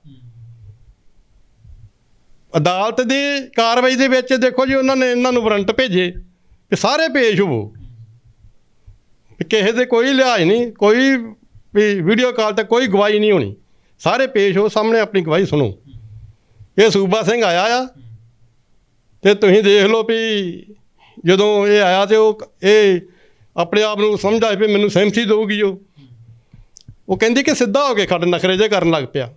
ਅਦਾਲਤ ਦੀ ਕਾਰਵਾਈ ਦੇ ਵਿੱਚ ਦੇਖੋ ਜੀ, ਉਹਨਾਂ ਨੇ ਇਹਨਾਂ ਨੂੰ ਵਾਰੰਟ ਭੇਜੇ ਕਿ ਸਾਰੇ ਪੇਸ਼ ਹੋਵੋ। ਕਿਸੇ ਦੇ ਕੋਈ ਲਿਹਾਜ਼ ਨਹੀਂ, ਕੋਈ ਵੀ ਵੀਡੀਓ ਕਾਲ ਤੇ ਕੋਈ ਗਵਾਹੀ ਨਹੀਂ ਹੋਣੀ। ਸਾਰੇ ਪੇਸ਼ ਹੋ, ਸਾਹਮਣੇ ਆਪਣੀ ਗਵਾਹੀ ਸੁਣੋ। ਇਹ ਸੂਬਾ ਸਿੰਘ ਆਇਆ ਆ ਤੇ ਤੁਸੀਂ ਦੇਖ ਲਓ ਵੀ ਜਦੋਂ ਇਹ ਆਇਆ ਤੇ ਉਹ ਇਹ ਆਪਣੇ ਆਪ ਨੂੰ ਸਮਝ ਆਏ ਵੀ ਮੈਨੂੰ ਸਹਿਮਤੀ ਦੇਊਗੀ ਉਹ। ਉਹ ਕਹਿੰਦੀ ਕਿ ਸਿੱਧਾ ਹੋ ਕੇ ਖੜ ਨਖਰੇ ਜੇ ਕਰਨ ਲੱਗ ਪਿਆ।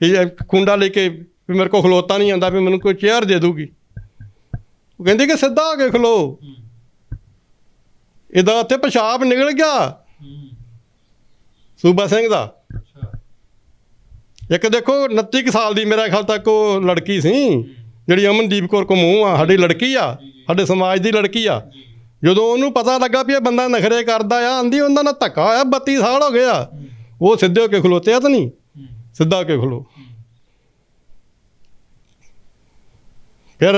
ਕਿ ਖੁੰਡਾ ਲੈ ਕੇ ਵੀ ਮੇਰੇ ਕੋਲ ਖਲੋਤਾ ਨਹੀਂ ਆਂਦਾ ਵੀ ਮੈਨੂੰ ਕੋਈ ਚੇਅਰ ਦੇ ਦੂਗੀ। ਉਹ ਕਹਿੰਦੀ ਕਿ ਸਿੱਧਾ ਹੋ ਕੇ ਖਲੋ। ਇਹਦਾ ਉੱਥੇ ਪਿਸ਼ਾਬ ਨਿਕਲ ਗਿਆ। ਸੂਬਾ ਸਿੰਘ ਦਾ। ਇੱਕ ਦੇਖੋ 29 ਕੁ ਸਾਲ ਦੀ ਮੇਰਾ ਖਿਆਲ ਤੱਕ ਉਹ ਲੜਕੀ ਸੀ ਜਿਹੜੀ ਅਮਨਦੀਪ ਕੌਰ ਕਮੂਹ ਆ ਸਾਡੀ ਲੜਕੀ ਆ ਸਾਡੇ ਸਮਾਜ ਦੀ ਲੜਕੀ ਆ। ਜਦੋਂ ਉਹਨੂੰ ਪਤਾ ਲੱਗਾ ਵੀ ਇਹ ਬੰਦਾ ਨਖਰੇ ਕਰਦਾ ਆ ਆਂਦੀ ਉਹਨਾਂ ਨਾਲ ਧੱਕਾ ਹੋਇਆ 32 ਸਾਲ ਹੋ ਗਏ ਆ। ਉਹ ਸਿੱਧੇ ਹੋ ਕੇ ਖਲੋਤੇ ਆ ਤਾਂ ਨਹੀਂ? ਸਿੱਧਾ ਹੋ ਕੇ ਖਲੋ। ਫਿਰ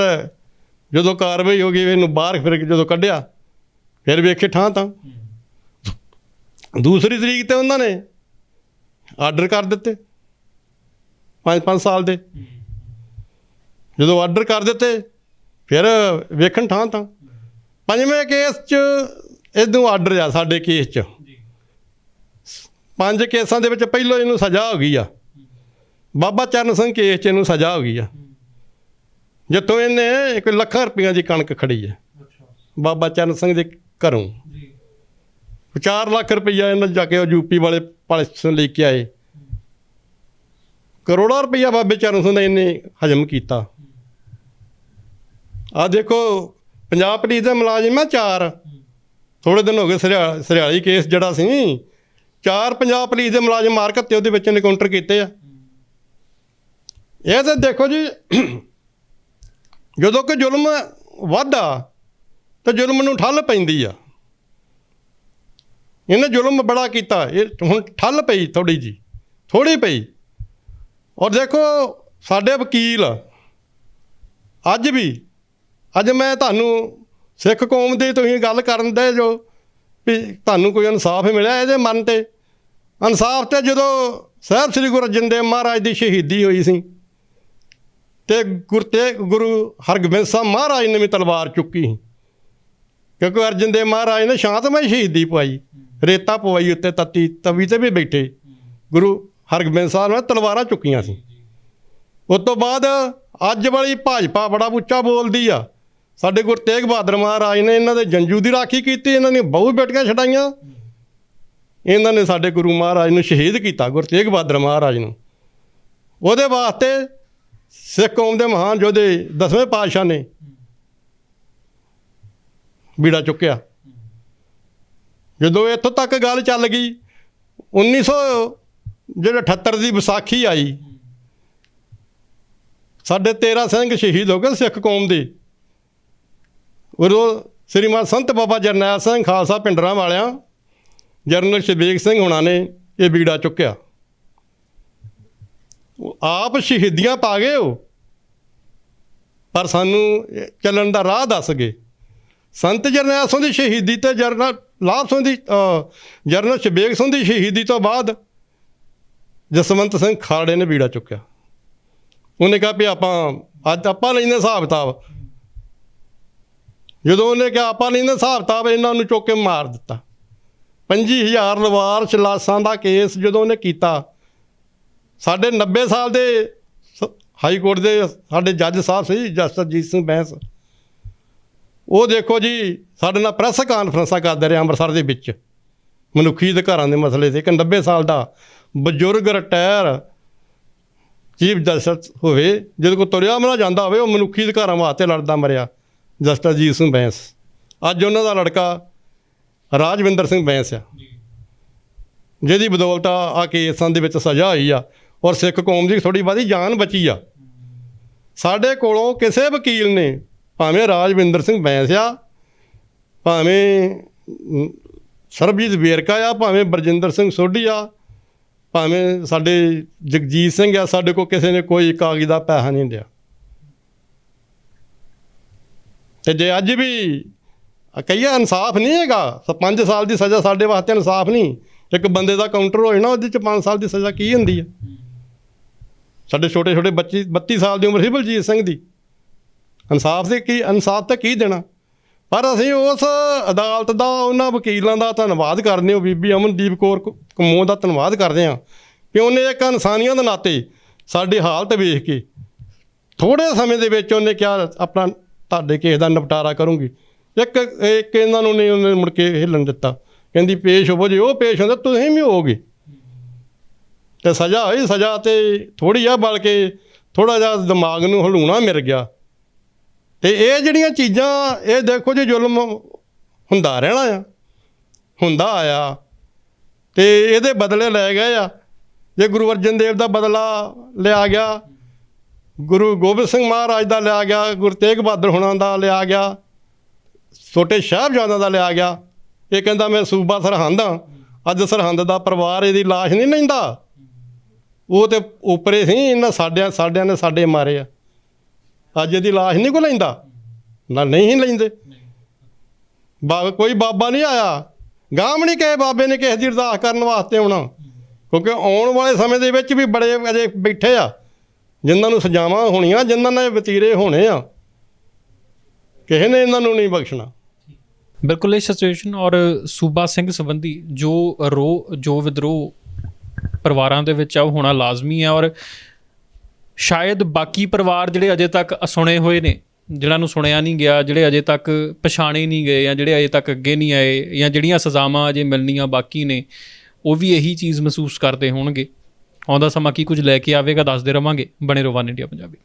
ਜਦੋਂ ਕਾਰਵਾਈ ਹੋ ਗਈ ਇਹਨੂੰ ਬਾਹਰ ਫਿਰ ਜਦੋਂ ਕੱਢਿਆ ਫਿਰ ਵੇਖੇ ਠਾਂ ਤਾਂ। ਦੂਸਰੀ ਤਰੀਕ ਤੇ ਉਹਨਾਂ ਨੇ ਆਰਡਰ ਕਰ ਦਿੱਤੇ 5-5 ਸਾਲ ਦੇ। ਜਦੋਂ ਆਰਡਰ ਕਰ ਦਿੱਤੇ ਫਿਰ ਵੇਖਣ ਠਾਂ ਤਾਂ। ਪੰਜਵੇਂ ਕੇਸ 'ਚ ਇਹਨੂੰ ਆਰਡਰ ਆ ਸਾਡੇ ਕੇਸ 'ਚ। ਪੰਜ ਕੇਸਾਂ ਦੇ ਵਿੱਚ ਪਹਿਲੋਂ ਇਹਨੂੰ ਸਜ਼ਾ ਹੋ ਗਈ ਆ। ਬਾਬਾ ਚਰਨ ਸਿੰਘ ਕੇਸ 'ਚ ਇਹਨੂੰ ਸਜ਼ਾ ਹੋ ਗਈ ਆ। ਜਿੱਥੋਂ ਇਹਨੇ ਕੋਈ ਲੱਖਾਂ ਰੁਪਈਆਂ ਦੀ ਕਣਕ ਖੜੀ ਹੈ ਬਾਬਾ ਚਰਨ ਸਿੰਘ ਦੇ ਘਰੋਂ। 4 ਲੱਖ ਰੁਪਈਆ ਇਹਨਾਂ ਜਾ ਕੇ ਉਹ ਯੂਪੀ ਵਾਲੇ ਪੁਲਿਸ ਲੈ ਕੇ ਆਏ। ਕਰੋੜਾਂ ਰੁਪਈਆ ਬਾਬੇ ਚਰਨ ਸਿੰਘ ਨੇ ਇਹਨੇ ਹਜਮ ਕੀਤਾ। ਆ ਦੇਖੋ ਪੰਜਾਬ ਪੁਲਿਸ ਦੇ ਮੁਲਾਜ਼ਮ ਆ ਚਾਰ। ਥੋੜੇ ਦਿਨ ਹੋ ਗਏ ਸਰਿਆ, ਸਰਿਆਲੀ ਕੇਸ ਜਿਹੜਾ ਸੀ। ਚਾਰ ਪੰਜਾਬ ਪੁਲਿਸ ਦੇ ਮੁਲਾਜ਼ਮ ਮਾਰ ਕੇ ਉਹਦੇ ਵਿੱਚ ਐਨਕਾਊਂਟਰ ਕੀਤੇ ਆ। ਇਹ ਤਾਂ ਦੇਖੋ ਜੀ, ਜਦੋਂ ਕਿ ਜ਼ੁਲਮ ਵੱਧਦਾ ਤਾਂ ਜ਼ੁਲਮ ਨੂੰ ਠੱਲ ਪੈਂਦੀ ਆ। ਇਹਨੇ ਜ਼ੁਲਮ ਬੜਾ ਕੀਤਾ। ਇਹ ਹੁਣ ਠੱਲ ਪਈ ਥੋੜੀ ਜੀ ਥੋੜੀ ਪਈ। ਔਰ ਦੇਖੋ, ਸਾਡੇ ਵਕੀਲ ਅੱਜ ਵੀ ਅੱਜ ਮੈਂ ਤੁਹਾਨੂੰ ਸਿੱਖ ਕੌਮ ਦੀ ਤੁਸੀਂ ਗੱਲ ਕਰਨ ਦੇ ਜੋ ਵੀ ਤੁਹਾਨੂੰ ਕੋਈ ਇਨਸਾਫ ਮਿਲਿਆ ਇਹਦੇ ਮਨ ਤੇ। ਇਨਸਾਫ ਤੇ ਜਦੋਂ ਸਾਹਿਬ ਸ੍ਰੀ ਗੁਰੂ ਅਰਜਨ ਦੇਵ ਮਹਾਰਾਜ ਦੀ ਸ਼ਹੀਦੀ ਹੋਈ ਸੀ, ਤੇ ਗੁਰਤੇ ਗੁਰੂ ਹਰਗੋਬਿੰਦ ਸਾਹਿਬ ਮਹਾਰਾਜ ਨੇ ਵੀ ਤਲਵਾਰ ਚੁੱਕੀ ਸੀ। ਕਿਉਂਕਿ ਅਰਜਨ ਦੇਵ ਮਹਾਰਾਜ ਨੇ ਸ਼ਾਂਤਮਈ ਸ਼ਹੀਦੀ ਪਵਾਈ, ਰੇਤਾ ਪਵਾਈ ਉੱਤੇ ਤੱਤੀ, ਤਵੀ ਤੇ ਵੀ ਬੈਠੇ। ਗੁਰੂ ਹਰਗੋਬਿੰਦ ਸਾਹਿਬ ਨੇ ਤਲਵਾਰਾਂ ਚੁੱਕੀਆਂ ਸੀ। ਉਸ ਤੋਂ ਬਾਅਦ ਅੱਜ ਵਾਲੀ ਭਾਜਪਾ ਬੜਾ ਉੱਚਾ ਬੋਲਦੀ ਆ। ਸਾਡੇ ਗੁਰੂ ਤੇਗ ਬਹਾਦਰ ਮਹਾਰਾਜ ਨੇ ਇਹਨਾਂ ਦੇ ਜੰਜੂ ਦੀ ਰਾਖੀ ਕੀਤੀ, ਇਹਨਾਂ ਨੇ ਬਹੁ ਬੇਟੀਆਂ ਛਡਾਈਆਂ। ਇਹਨਾਂ ਨੇ ਸਾਡੇ ਗੁਰੂ ਮਹਾਰਾਜ ਨੂੰ ਸ਼ਹੀਦ ਕੀਤਾ, ਗੁਰੂ ਤੇਗ ਬਹਾਦਰ ਮਹਾਰਾਜ ਨੂੰ। ਉਹਦੇ ਵਾਸਤੇ ਸਿੱਖ ਕੌਮ ਦੇ ਮਹਾਨ ਯੋਧੇ ਦਸਵੇਂ ਪਾਤਸ਼ਾਹ ਨੇ ਬੀੜਾ ਚੁੱਕਿਆ। ਜਦੋਂ ਇੱਥੋਂ ਤੱਕ ਗੱਲ ਚੱਲ ਗਈ 1900 ਜਿਹੜਾ 78 ਦੀ ਵਿਸਾਖੀ ਆਈ, ਸਾਡੇ 13 ਸਿੰਘ ਸ਼ਹੀਦ ਹੋ ਗਏ ਸਿੱਖ ਕੌਮ ਦੇ। ਉਦੋਂ ਸ੍ਰੀਮਾਨ ਸੰਤ ਬਾਬਾ ਜਰਨੈਲ ਸਿੰਘ ਖਾਲਸਾ ਪਿੰਡਰਾਂ ਵਾਲਿਆਂ ਜਰਨਲ ਸ਼ਬੀਕ ਸਿੰਘ ਹੁਣਾਂ ਨੇ ਇਹ ਬੀੜਾ ਚੁੱਕਿਆ। ਆਪ ਸ਼ਹੀਦੀਆਂ ਪਾ ਗਏ ਉਹ ਪਰ ਸਾਨੂੰ ਚੱਲਣ ਦਾ ਰਾਹ ਦੱਸ ਗਏ। ਸੰਤ ਜਰਨੈਲ ਸਿੰਘ ਦੀ ਸ਼ਹੀਦੀ ਤੇ ਜਰਨਲ ਲਾਭ ਸਿੰਘ ਦੀ ਅ, ਜਰਨਲ ਸ਼ਬੀਕ ਸਿੰਘ ਦੀ ਸ਼ਹੀਦੀ ਤੋਂ ਬਾਅਦ ਜਸਵੰਤ ਸਿੰਘ ਖਾਲੜੇ ਨੇ ਬੀੜਾ ਚੁੱਕਿਆ। ਉਹਨੇ ਕਿਹਾ ਵੀ ਆਪਾਂ ਅੱਜ ਆਪਾਂ ਲੈਂਦੇ ਹਿਸਾਬ ਕਿਤਾਬ ਜਦੋਂ ਉਹਨੇ ਕਿਹਾ, ਆਪਾਂ ਲੈਂਦੇ ਹਿਸਾਬ ਕਿਤਾਬ ਇਹਨਾਂ ਨੂੰ ਚੁੱਕ ਕੇ ਮਾਰ ਦਿੱਤਾ। 25000 ਲਵਾਰ ਚਲਾਸਾਂ ਦਾ ਕੇਸ ਜਦੋਂ ਉਹਨੇ ਕੀਤਾ, ਸਾਡੇ 90 ਸਾਲ ਦੇ ਸ- ਹਾਈ ਕੋਰਟ ਦੇ ਸਾਡੇ ਜੱਜ ਸਾਹਿਬ ਸੀ ਜਸਟਿਸ ਜੀਤ ਸਿੰਘ ਬੈਂਸ ਉਹ ਦੇਖੋ ਜੀ, ਸਾਡੇ ਨਾਲ ਪ੍ਰੈਸ ਕਾਨਫਰੰਸਾਂ ਕਰਦੇ ਰਹੇ ਅੰਮ੍ਰਿਤਸਰ ਦੇ ਵਿੱਚ, ਮਨੁੱਖੀ ਅਧਿਕਾਰਾਂ ਦੇ ਮਸਲੇ ਤੇ। ਇੱਕ 90 ਸਾਲ ਦਾ ਬਜ਼ੁਰਗ ਰਿਟਾਇਰ ਚੀਫ ਜਸਟਿਸ ਹੋਵੇ, ਜਿਹਦੇ ਕੋਲ ਤੁਰਿਆ ਮਨਾ ਜਾਂਦਾ ਹੋਵੇ, ਉਹ ਮਨੁੱਖੀ ਅਧਿਕਾਰਾਂ ਵਾਸਤੇ ਲੜਦਾ ਮਰਿਆ। ਜਸਟਿਸ ਜੀਤ ਸਿੰਘ ਬੈਂਸ। ਅੱਜ ਉਹਨਾਂ ਦਾ ਲੜਕਾ ਰਾਜਵਿੰਦਰ ਸਿੰਘ ਬੈਂਸ ਆ। ਜਿਹਦੀ ਬਦੌਲਤ ਆ ਕੇਸਾਂ ਦੇ ਵਿੱਚ ਸਜ਼ਾ ਹੋਈ ਆ ਔਰ ਸਿੱਖ ਕੌਮ ਦੀ ਥੋੜੀ ਬਾਦੀ ਜਾਨ ਬਚੀ ਆ। ਸਾਡੇ ਕੋਲੋਂ ਕਿਸੇ ਵਕੀਲ ਨੇ ਭਾਵੇਂ ਰਾਜਵਿੰਦਰ ਸਿੰਘ ਬੈਂਸ ਆ ਭਾਵੇਂ ਸਰਬਜੀਤ ਵੇਰਕਾ ਆ ਭਾਵੇਂ ਬਰਜਿੰਦਰ ਸਿੰਘ ਸੋਢੀ ਆ ਭਾਵੇਂ ਸਾਡੇ ਜਗਜੀਤ ਸਿੰਘ ਆ ਸਾਡੇ ਕੋਲ ਕਿਸੇ ਨੇ ਕੋਈ ਕਾਗਜ਼ ਦਾ ਪੈਸਾ ਨਹੀਂ ਲਿਆ। ਤੇ ਜੇ ਅੱਜ ਵੀ ਕਹੀਏ ਇਨਸਾਫ ਨਹੀਂ ਹੈਗਾ ਸ- ਪੰਜ ਸਾਲ ਦੀ ਸਜ਼ਾ ਸਾਡੇ ਵਾਸਤੇ ਇਨਸਾਫ ਨਹੀਂ। ਇੱਕ ਬੰਦੇ ਦਾ ਕਾਊਂਟਰ ਹੋਏ ਨਾ ਉਹਦੇ ਚ 5 ਸਾਲ ਦੀ ਸਜ਼ਾ ਕੀ ਹੁੰਦੀ ਹੈ ਸਾਡੇ ਛੋਟੇ ਛੋਟੇ ਬੱਚੇ 32 ਸਾਲ ਦੀ ਉਮਰ ਸੀ ਬਲਜੀਤ ਸਿੰਘ ਦੀ। ਇਨਸਾਫ ਦੇ ਕੀ, ਇਨਸਾਫ ਤਾਂ ਕੀ ਦੇਣਾ? ਪਰ ਅਸੀਂ ਉਸ ਅਦਾਲਤ ਦਾ, ਉਹਨਾਂ ਵਕੀਲਾਂ ਦਾ ਧੰਨਵਾਦ ਕਰਦੇ ਹਾਂ, ਬੀਬੀ ਅਮਨਦੀਪ ਕੌਰ ਕ- ਦਾ ਧੰਨਵਾਦ ਕਰਦੇ ਹਾਂ ਕਿ ਉਹਨੇ ਇੱਕ ਇਨਸਾਨੀਅਤ ਦੇ ਨਾਤੇ ਸਾਡੀ ਹਾਲਤ ਵੇਖ ਕੇ ਥੋੜੇ ਸਮੇਂ ਦੇ ਵਿੱਚ ਉਹਨੇ ਕਿਹਾ, ਆਪਣਾ ਤੁਹਾਡੇ ਕੇਸ ਦਾ ਨਿਪਟਾਰਾ ਕਰੂੰਗੀ। ਇੱਕ ਇੱਕ ਇਹਨਾਂ ਨੂੰ ਨਹੀਂ ਉਹਨੇ ਮੁੜ ਕੇ ਹਿੱਲਣ ਦਿੱਤਾ। ਕਹਿੰਦੀ ਪੇਸ਼ ਹੋਵੋ ਜੇ, ਉਹ ਪੇਸ਼ ਹੁੰਦਾ, ਤੁਸੀਂ ਵੀ ਹੋਵੋਗੇ। ਤੇ ਸਜ਼ਾ ਹੋਈ, ਸਜ਼ਾ ਤੇ ਥੋੜੀ ਆ, ਬਲਕਿ ਥੋੜਾ ਜਿਹਾ ਦਿਮਾਗ ਨੂੰ ਹਲੂਣਾ ਮਿਲ ਗਿਆ। ਤੇ ਇਹ ਜਿਹੜੀਆਂ ਚੀਜ਼ਾਂ, ਇਹ ਦੇਖੋ ਜੀ, ਜ਼ੁਲਮ ਹੁੰਦਾ ਰਹਿਣਾ ਆ। ਹੁੰਦਾ ਆਇਆ। ਤੇ ਇਹਦੇ ਬਦਲੇ ਲੈ ਗਏ ਆ। ਜੇ ਗੁਰੂ ਅਰਜਨ ਦੇਵ ਦਾ ਬਦਲਾ ਲਿਆ ਗਿਆ ਗੁਰੂ ਗੋਬਿੰਦ ਸਿੰਘ ਮਹਾਰਾਜ ਦਾ ਲਿਆ ਗਿਆ, ਗੁਰੂ ਤੇਗ ਬਹਾਦਰ ਹੁਣਾਂ ਦਾ ਲਿਆ ਗਿਆ, ਛੋਟੇ ਸਾਹਿਬਜ਼ਾਦਿਆਂ ਦਾ ਲਿਆ ਗਿਆ। ਇਹ ਕਹਿੰਦਾ, ਮੈਂ ਸੂਬਾ ਸਰਹੰਦ ਹਾਂ, ਅੱਜ ਸਰਹੰਦ ਦਾ ਪਰਿਵਾਰ ਇਹਦੀ ਲਾਸ਼ ਨਹੀਂ ਲੈਂਦਾ। ਉਹ ਤੇ ਉਪਰੇ ਸੀ, ਇਹਨਾਂ ਸਾਡਿਆਂ ਸਾਡਿਆਂ ਨੇ ਸਾਡੇ ਮਾਰੇ ਆ। ਅੱਜ ਇਹਦੀ ਲਾਸ਼ ਨਹੀਂ ਕੋ ਲੈਂਦਾ। ਨਾ ਨਹੀਂ ਲੈਂਦੇ। ਬਾ, ਕੋਈ ਬਾਬਾ ਨਹੀਂ ਆਇਆ। ਗਾਮ ਨਹੀਂ ਕਹੇ ਬਾਬੇ ਨੇ ਕਿਸੇ ਦੀ ਅਰਦਾਸ ਕਰਨ ਵਾਸਤੇ ਆਉਣਾ। ਕਿਉਂਕਿ ਆਉਣ ਵਾਲੇ ਸਮੇਂ ਦੇ ਵਿੱਚ ਵੀ ਬੜੇ ਅਜੇ ਬੈਠੇ ਆ। ਜਿਨ੍ਹਾਂ ਨੂੰ ਸਜ਼ਾਵਾਂ ਹੋਣੀਆਂ, ਜਿਨ੍ਹਾਂ ਨੇ ਵਤੀਰੇ ਹੋਣੇ ਆ, ਕਿਸੇ ਨੇ ਇਹਨਾਂ ਨੂੰ ਨਹੀਂ ਬਖਸ਼ਣਾ। ਬਿਲਕੁਲ ਇਹ ਸਿਚੁਏਸ਼ਨ ਔਰ ਸੂਬਾ ਸਿੰਘ ਸੰਬੰਧੀ ਜੋ ਰੋ, ਜੋ ਵਿਦਰੋਹ ਪਰਿਵਾਰਾਂ ਦੇ ਵਿੱਚ ਆ, ਉਹ ਹੋਣਾ ਲਾਜ਼ਮੀ ਹੈ ਔਰ ਸ਼ਾਇਦ ਬਾਕੀ ਪਰਿਵਾਰ ਜਿਹੜੇ ਅਜੇ ਤੱਕ ਅਸੁਣੇ ਹੋਏ ਨੇ, ਜਿਨ੍ਹਾਂ ਨੂੰ ਸੁਣਿਆ ਨਹੀਂ ਗਿਆ, ਜਿਹੜੇ ਅਜੇ ਤੱਕ ਪਛਾਣੇ ਨਹੀਂ ਗਏ ਜਾਂ ਜਿਹੜੇ ਅਜੇ ਤੱਕ ਅੱਗੇ ਨਹੀਂ ਆਏ ਜਾਂ ਜਿਹੜੀਆਂ ਸਜ਼ਾਵਾਂ ਅਜੇ ਮਿਲਣੀਆਂ ਬਾਕੀ ਨੇ, ਉਹ ਵੀ ਇਹੀ ਚੀਜ਼ ਮਹਿਸੂਸ ਕਰਦੇ ਹੋਣਗੇ। ਆਉਂਦਾ ਸਮਾਂ ਕੀ ਕੁਝ ਲੈ ਕੇ ਆਵੇਗਾ ਦੱਸਦੇ ਰਵਾਂਗੇ। ਬਣੇ ਰਹੋ ਵਨ ਇੰਡੀਆ ਪੰਜਾਬੀ।